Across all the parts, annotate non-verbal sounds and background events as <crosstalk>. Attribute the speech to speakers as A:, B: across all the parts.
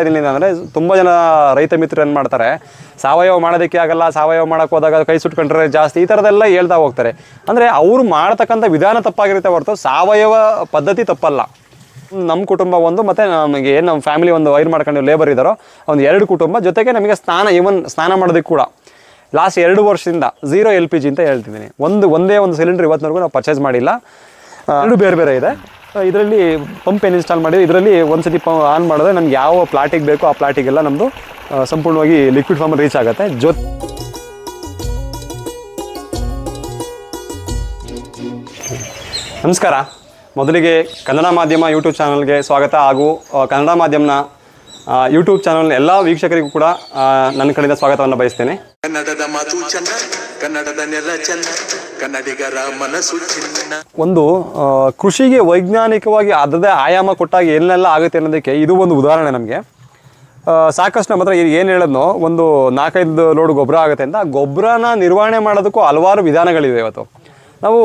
A: ಇದೀನಿ ಅಂದರೆ ತುಂಬ ಜನ ರೈತ ಮಿತ್ರರು ಏನು ಮಾಡ್ತಾರೆ, ಸಾವಯವ ಮಾಡೋದಕ್ಕೆ ಆಗಲ್ಲ, ಸಾವಯವ ಮಾಡೋಕೆ ಹೋದಾಗ ಕೈ ಸುಟ್ಕೊಂಡ್ರೆ ಜಾಸ್ತಿ, ಈ ಥರದ್ದೆಲ್ಲ ಹೇಳ್ತಾ ಹೋಗ್ತಾರೆ. ಅಂದರೆ ಅವರು ಮಾಡ್ತಕ್ಕಂಥ ವಿಧಾನ ತಪ್ಪಾಗಿರುತ್ತೆ ಹೊರತು ಸಾವಯವ ಪದ್ಧತಿ ತಪ್ಪಲ್ಲ. ನಮ್ಮ ಕುಟುಂಬ ಒಂದು, ಮತ್ತು ನಮಗೆ ಏನು ನಮ್ಮ ಫ್ಯಾಮಿಲಿ ಒಂದು ವೈರ್ ಮಾಡ್ಕೊಂಡು ಲೇಬರ್ ಇದ್ದಾರೋ, ಒಂದು ಎರಡು ಕುಟುಂಬ ಜೊತೆಗೆ ನಮಗೆ ಸ್ನಾನ ಇವನ್ ಸ್ನಾನ ಮಾಡೋದಕ್ಕೆ ಕೂಡ. ಲಾಸ್ಟ್ ಎರಡು ವರ್ಷದಿಂದ ಝೀರೋ ಎಲ್ ಪಿ ಜಿ ಅಂತ ಹೇಳ್ತಿದ್ದೀನಿ. ಒಂದು, ಒಂದೇ ಒಂದು ಸಿಲಿಂಡರ್ ಇವತ್ತಿನವರೆಗೂ ನಾವು ಪರ್ಚೇಸ್ ಮಾಡಿಲ್ಲ. ಎರಡು ಬೇರೆ ಬೇರೆ ಇದೆ. ಇದರಲ್ಲಿ ಪಂಪ್ ಏನು ಇನ್ಸ್ಟಾಲ್ ಮಾಡಿದ್ರೆ ಇದರಲ್ಲಿ ಒಂದು ಸತಿ ಪ ಆನ್ ಮಾಡಿದ್ರೆ ನಮ್ಗೆ ಯಾವ ಪ್ಲಾಟಿಗೆ ಬೇಕೋ ಆ ಪ್ಲಾಟಿಗೆಲ್ಲ ನಮ್ಮದು ಸಂಪೂರ್ಣವಾಗಿ ಲಿಕ್ವಿಡ್ ಫಾರ್ಮ್ ರೀಚ್ ಆಗುತ್ತೆ. ಜೊತೆ ನಮಸ್ಕಾರ. ಮೊದಲಿಗೆ ಕನ್ನಡ ಮಾಧ್ಯಮ ಯೂಟ್ಯೂಬ್ ಚಾನಲ್ಗೆ ಸ್ವಾಗತ ಹಾಗೂ ಕನ್ನಡ ಮಾಧ್ಯಮನ ಯೂಟ್ಯೂಬ್ ಚಾನಲ್ ಎಲ್ಲ ವೀಕ್ಷಕರಿಗೂ ಕೂಡ ನನ್ನ ಕಡೆಯಿಂದ ಸ್ವಾಗತವನ್ನು ಬಯಸ್ತೇನೆ.
B: ಕನ್ನಡದ ಮಾತು ಚೆನ್ನ ಕನ್ನಡದ ನೆಲ ಚೆನ್ನ ಕನ್ನಡಿಗರ ಮನಸ್ಸು
A: ಒಂದು ಕೃಷಿಗೆ ವೈಜ್ಞಾನಿಕವಾಗಿ ಅದರದೇ ಆಯಾಮ ಕೊಟ್ಟಾಗ ಏನೆಲ್ಲ ಆಗುತ್ತೆ ಅನ್ನೋದಕ್ಕೆ ಇದು ಒಂದು ಉದಾಹರಣೆ ನಮಗೆ. ಸಾಕಷ್ಟು ನಮ್ಮ ಹತ್ರ ಏನು ಹೇಳಿದ್ನೋ, ಒಂದು ನಾಲ್ಕೈದು ಲೋಡ್ ಗೊಬ್ಬರ ಆಗುತ್ತೆ ಅಂತ, ಗೊಬ್ಬರನ ನಿರ್ವಹಣೆ ಮಾಡೋದಕ್ಕೂ ಹಲವಾರು ವಿಧಾನಗಳಿವೆ ಇವತ್ತು. ನಾವು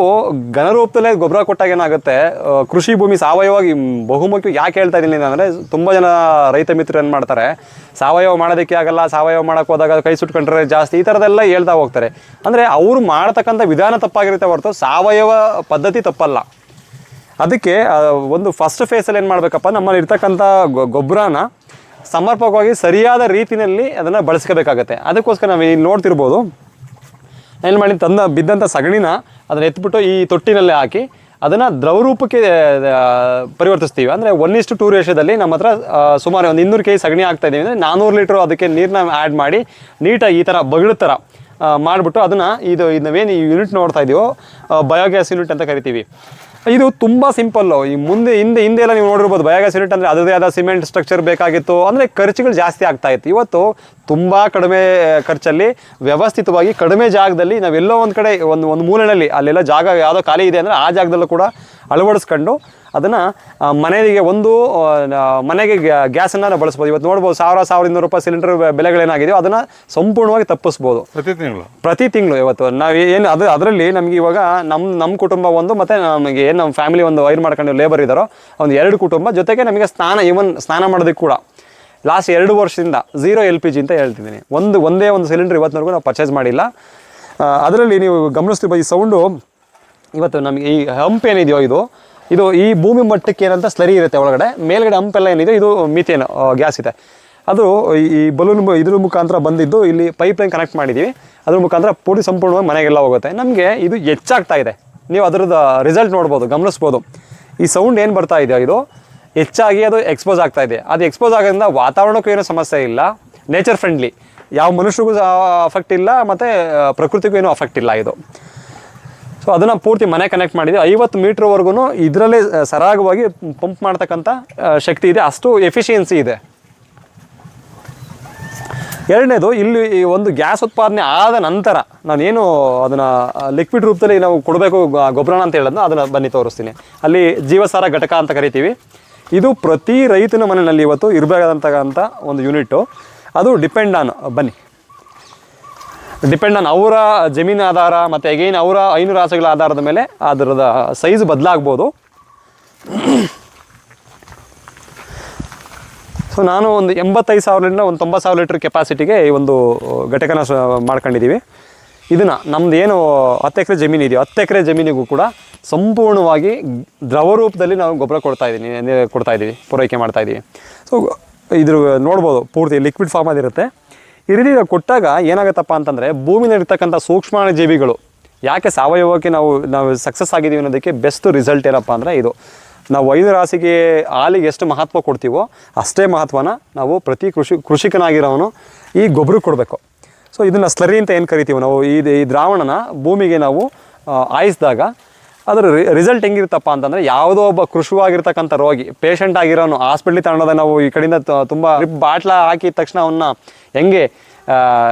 A: ಘನರೂಪದಲ್ಲೇ ಗೊಬ್ಬರ ಕೊಟ್ಟಾಗ ಏನಾಗುತ್ತೆ ಕೃಷಿ ಭೂಮಿ ಸಾವಯವವಾಗಿ ಬಹುಮುಖ್ಯ ಯಾಕೆ ಹೇಳ್ತಾ ಇದ್ದೀನಿ ಅಂದರೆ, ತುಂಬ ಜನ ರೈತ ಮಿತ್ರರು ಏನು ಮಾಡ್ತಾರೆ ಸಾವಯವ ಮಾಡೋದಕ್ಕೆ ಆಗಲ್ಲ, ಸಾವಯವ ಮಾಡೋಕೆ ಹೋದಾಗ ಕೈ ಸುಟ್ಕೊಂಡ್ರೆ ಜಾಸ್ತಿ ಈ ಥರದ್ದೆಲ್ಲ ಹೇಳ್ತಾ ಹೋಗ್ತಾರೆ. ಅಂದರೆ ಅವರು ಮಾಡ್ತಕ್ಕಂಥ ವಿಧಾನ ತಪ್ಪಾಗಿರುತ್ತೆ ಹೊರತು ಸಾವಯವ ಪದ್ಧತಿ ತಪ್ಪಲ್ಲ. ಅದಕ್ಕೆ ಒಂದು ಫಸ್ಟ್ ಫೇಸಲ್ಲಿ ಏನು ಮಾಡಬೇಕಪ್ಪ, ನಮ್ಮಲ್ಲಿ ಇರ್ತಕ್ಕಂಥ ಗೊಬ್ಬರನ ಸಮರ್ಪಕವಾಗಿ ಸರಿಯಾದ ರೀತಿಯಲ್ಲಿ ಅದನ್ನು ಬಳಸ್ಕೋಬೇಕಾಗತ್ತೆ. ಅದಕ್ಕೋಸ್ಕರ ನಾವು ಇಲ್ಲಿ ನೋಡ್ತಿರ್ಬೋದು. ಏನು ಮಾಡಿ, ತಂದ ಬಿದ್ದಂಥ ಸಗಣಿನ ಅದನ್ನ ಎತ್ಬಿಟ್ಟು ಈ ತೊಟ್ಟಿನಲ್ಲೇ ಹಾಕಿ ಅದನ್ನು ದ್ರವರೂಪಕ್ಕೆ ಪರಿವರ್ತಿಸ್ತೀವಿ. ಅಂದರೆ ಒನ್ ಇಷ್ಟು ಟೂ ರೇಷದಲ್ಲಿ ನಮ್ಮ ಹತ್ರ ಸುಮಾರು ಒಂದು ಇನ್ನೂರು ಕೆ ಜಿ ಸಗಣಿ ಆಗ್ತಾ ಇದ್ದೀವಿ. ಅಂದರೆ ನಾನ್ನೂರು ಲೀಟ್ರ್ ಅದಕ್ಕೆ ನೀರನ್ನ ಆ್ಯಡ್ ಮಾಡಿ ನೀಟಾಗಿ ಈ ಥರ ಬಗಳ ಥರ ಮಾಡಿಬಿಟ್ಟು ಅದನ್ನು ಇದು ಇದು ನಾವೇನು ಈ ಯೂನಿಟ್ ನೋಡ್ತಾ ಇದೀವೋ ಬಯೋಗ್ಯಾಸ್ ಯೂನಿಟ್ ಅಂತ ಕರಿತೀವಿ. ಇದು ತುಂಬ ಸಿಂಪಲ್ಲು ಈ ಮುಂದೆ, ಹಿಂದೆ ಹಿಂದೆ ಎಲ್ಲ ನೀವು ನೋಡಿರ್ಬೋದು. ಬಯೋಗ್ಯಾಸ್ ಯೂನಿಟ್ ಅಂದರೆ ಅದರದೇ ಆದ ಸಿಮೆಂಟ್ ಸ್ಟ್ರಕ್ಚರ್ ಬೇಕಾಗಿತ್ತು. ಅಂದರೆ ಖರ್ಚುಗಳು ಜಾಸ್ತಿ ಆಗ್ತಾ ಇತ್ತು. ಇವತ್ತು ತುಂಬ ಕಡಿಮೆ ಖರ್ಚಲ್ಲಿ, ವ್ಯವಸ್ಥಿತವಾಗಿ ಕಡಿಮೆ ಜಾಗದಲ್ಲಿ ನಾವೆಲ್ಲೋ ಒಂದು ಕಡೆ, ಒಂದು ಒಂದು ಮೂಲೆಯಲ್ಲಿ ಅಲ್ಲೆಲ್ಲ ಜಾಗ ಯಾವುದೋ ಖಾಲಿ ಇದೆ ಅಂದರೆ ಆ ಜಾಗದಲ್ಲೂ ಕೂಡ ಅಳವಡಿಸ್ಕೊಂಡು ಅದನ್ನು ಮನೆಗೆ ಒಂದು ಮನೆಗೆ ಗ್ಯಾಸನ್ನು ನಾವು ಬಳಸ್ಬೋದು. ಇವತ್ತು ನೋಡ್ಬೋದು ಸಾವಿರ ಸಾವಿರ ಇನ್ನೂರು ರೂಪಾಯಿ ಸಿಲಿಂಡರ್ ಬೆಲೆಗಳೇನಾಗಿದೆಯೋ ಅದನ್ನು ಸಂಪೂರ್ಣವಾಗಿ ತಪ್ಪಿಸ್ಬೋದು.
C: ಪ್ರತಿ ತಿಂಗಳು?
A: ಪ್ರತಿ ತಿಂಗಳು ಇವತ್ತು. ನಾವು ಏನು ಅದು ಅದರಲ್ಲಿ ನಮಗೆ ಇವಾಗ ನಮ್ಮ ನಮ್ಮ ಕುಟುಂಬ ಒಂದು ಮತ್ತು ನಮಗೆ ಏನು ನಮ್ಮ ಫ್ಯಾಮಿಲಿ ಒಂದು ವೈರ್ ಮಾಡ್ಕೊಂಡು ಲೇಬರ್ ಇದ್ದಾರೋ ಒಂದು ಎರಡು ಕುಟುಂಬ ಜೊತೆಗೆ ನಮಗೆ ಸ್ನಾನ ಇವನ್ ಸ್ನಾನ ಮಾಡೋದಕ್ಕೆ ಕೂಡ. ಲಾಸ್ಟ್ ಎರಡು ವರ್ಷದಿಂದ ಝೀರೋ ಎಲ್ ಪಿ ಜಿ ಅಂತ ಹೇಳ್ತಿದ್ದೀನಿ. ಒಂದು ಒಂದೇ ಒಂದು ಸಿಲಿಂಡರ್ ಇವತ್ತಿನವರೆಗೂ ನಾವು ಪರ್ಚೇಸ್ ಮಾಡಿಲ್ಲ. ಅದರಲ್ಲಿ ನೀವು ಗಮನಿಸ್ತಿರ್ಬೋದು ಈ ಸೌಂಡು ಇವತ್ತು ನಮಗೆ ಈ ಹಂಪ್ ಏನಿದೆಯೋ ಇದು ಇದು ಈ ಭೂಮಿ ಮಟ್ಟಕ್ಕೆ ಏನಂತ ಸ್ಲರಿ ಇರುತ್ತೆ ಒಳಗಡೆ. ಮೇಲ್ಗಡೆ ಹಂಪೆಲ್ಲ ಏನಿದೆ, ಇದು ಮೀಥೇನ್ ಗ್ಯಾಸ್ ಇದೆ. ಅದು ಈ- ಈ ಬಲೂನ್ ಇದ್ರ ಮುಖಾಂತರ ಬಂದಿದ್ದು ಇಲ್ಲಿ ಪೈಪ್ ಲೈನ್ ಕನೆಕ್ಟ್ ಮಾಡಿದ್ದೀವಿ ಅದ್ರ ಮುಖಾಂತರ ಪೂರ್ತಿ ಸಂಪೂರ್ಣವಾಗಿ ಮನೆಗೆಲ್ಲ ಹೋಗುತ್ತೆ. ನಮಗೆ ಇದು ಹೆಚ್ಚಾಗ್ತಾ ಇದೆ. ನೀವು ಅದರದ್ದು ರಿಸಲ್ಟ್ ನೋಡ್ಬೋದು, ಗಮನಿಸ್ಬೋದು. ಈ ಸೌಂಡ್ ಏನು ಬರ್ತಾ ಇದೆಯೋ ಇದು, ಹೆಚ್ಚಾಗಿ ಅದು ಎಕ್ಸ್ಪೋಸ್ ಆಗ್ತಾ ಇದೆ. ಅದು ಎಕ್ಸ್ಪೋಸ್ ಆಗೋದ್ರಿಂದ ವಾತಾವರಣಕ್ಕೂ ಏನೂ ಸಮಸ್ಯೆ ಇಲ್ಲ. ನೇಚರ್ ಫ್ರೆಂಡ್ಲಿ ಯಾವ ಮನುಷ್ಯರಿಗೂ ಅಫೆಕ್ಟ್ ಇಲ್ಲ, ಮತ್ತು ಪ್ರಕೃತಿಗೂ ಏನೂ ಅಫೆಕ್ಟ್ ಇಲ್ಲ ಇದು. ಸೊ ಅದನ್ನು ಪೂರ್ತಿ ಮನೆ ಕನೆಕ್ಟ್ ಮಾಡಿದೆ ಐವತ್ತು ಮೀಟ್ರ್ವರೆಗೂ ಇದರಲ್ಲೇ ಸರಾಗವಾಗಿ ಪಂಪ್ ಮಾಡ್ತಕ್ಕಂಥ ಶಕ್ತಿ ಇದೆ. ಅಷ್ಟು ಎಫಿಷಿಯನ್ಸಿ ಇದೆ. ಎರಡನೇದು, ಇಲ್ಲಿ ಈ ಒಂದು ಗ್ಯಾಸ್ ಉತ್ಪಾದನೆ ಆದ ನಂತರ ನಾನೇನು ಅದನ್ನು ಲಿಕ್ವಿಡ್ ರೂಪದಲ್ಲಿ ನಾವು ಕೊಡಬೇಕು ಗೊಬ್ಬರನ ಅಂತ ಹೇಳೋದನ್ನ ಅದನ್ನು ಬನ್ನಿ ತೋರಿಸ್ತೀನಿ. ಅಲ್ಲಿ ಜೀವಸಾರ ಘಟಕ ಅಂತ ಕರಿತೀವಿ. ಇದು ಪ್ರತಿ ರೈತನ ಮನೆಯಲ್ಲಿ ಇವತ್ತು ಇರಬೇಕಾದಂತಕ್ಕಂಥ ಒಂದು ಯೂನಿಟ್ಟು ಅದು ಡಿಪೆಂಡ್ ಆನ್ ಬನ್ನಿ. ಡಿಪೆಂಡ್ ಆನ್ ಅವರ ಜಮೀನು ಆಧಾರ ಮತ್ತು ಅಗೈನ್ ಅವರ ಐನೂರು ಆಸೆಗಳ ಆಧಾರದ ಮೇಲೆ ಅದರದ ಸೈಜ್ ಬದಲಾಗ್ಬೋದು. ಸೊ ನಾನು ಒಂದು ಎಂಬತ್ತೈದು ಸಾವಿರದಿಂದ ಒಂದು ತೊಂಬತ್ತು ಸಾವಿರ ಲೀಟ್ರ್ ಕೆಪಾಸಿಟಿಗೆ ಈ ಒಂದು ಘಟಕನ ಮಾಡ್ಕೊಂಡಿದ್ದೀವಿ. ಇದನ್ನು ನಮ್ದು ಏನು ಹತ್ತು ಎಕರೆ ಜಮೀನು ಇದೆಯೋ ಹತ್ತು ಎಕರೆ ಜಮೀನಿಗೂ ಕೂಡ ಸಂಪೂರ್ಣವಾಗಿ ದ್ರವ ರೂಪದಲ್ಲಿ ನಾವು ಗೊಬ್ಬರ ಕೊಡ್ತಾ ಇದ್ದೀನಿ ಅಂದ್ರೆ ಕೊಡ್ತಾ ಇದ್ದೀವಿ, ಪೂರೈಕೆ ಮಾಡ್ತಾ ಇದ್ದೀವಿ. ಸೊ ಇದ್ರ ನೋಡ್ಬೋದು, ಪೂರ್ತಿ ಲಿಕ್ವಿಡ್ ಫಾರ್ಮ್ ಇರುತ್ತೆ ಈ ಕೊಟ್ಟಾಗ ಏನಾಗುತ್ತಪ್ಪ ಅಂತಂದರೆ ಭೂಮಿನಲ್ಲಿರ್ತಕ್ಕಂಥ ಸೂಕ್ಷ್ಮಾಣು ಜೀವಿಗಳು. ಯಾಕೆ ಸಾವಯವಕ್ಕೆ ನಾವು ನಾವು ಸಕ್ಸಸ್ ಆಗಿದ್ದೀವಿ ಅನ್ನೋದಕ್ಕೆ ಬೆಸ್ಟ್ ರಿಸಲ್ಟ್ ಏನಪ್ಪ ಅಂದರೆ ಇದು. ನಾವು ಐದು ರಾಸಿಗೆ ಹಾಲಿಗೆ ಎಷ್ಟು ಮಹತ್ವ ಕೊಡ್ತೀವೋ ಅಷ್ಟೇ ಮಹತ್ವನ ನಾವು ಪ್ರತಿ ಕೃಷಿ ಕೃಷಿಕನಾಗಿರೋನು ಈ ಗೊಬ್ಬರ ಕೊಡಬೇಕು. ಸೊ ಇದನ್ನು ಸ್ಲರಿ ಅಂತ ಏನು ಕರಿತೀವಿ ನಾವು? ಈ ದ್ರಾವಣನ ಭೂಮಿಗೆ ನಾವು ಆಯಿಸಿದಾಗ ಅದರ ರಿಸಲ್ಟ್ ಹೆಂಗಿರುತ್ತಪ್ಪ ಅಂತಂದರೆ ಯಾವುದೋ ಒಬ್ಬ ಕೃಷಿವಾಗಿರ್ತಕ್ಕಂಥ ರೋಗಿ ಪೇಷಂಟ್ ಆಗಿರೋನು ಹಾಸ್ಪಿಟ್ಲಿಗೆ ತಗೊಂಡೋದ ನಾವು ಈ ಕಡೆಯಿಂದ ತುಂಬ ಬಾಟ್ಲ ಹಾಕಿದ ತಕ್ಷಣ ಅವನ್ನ ಹೆಂಗೆ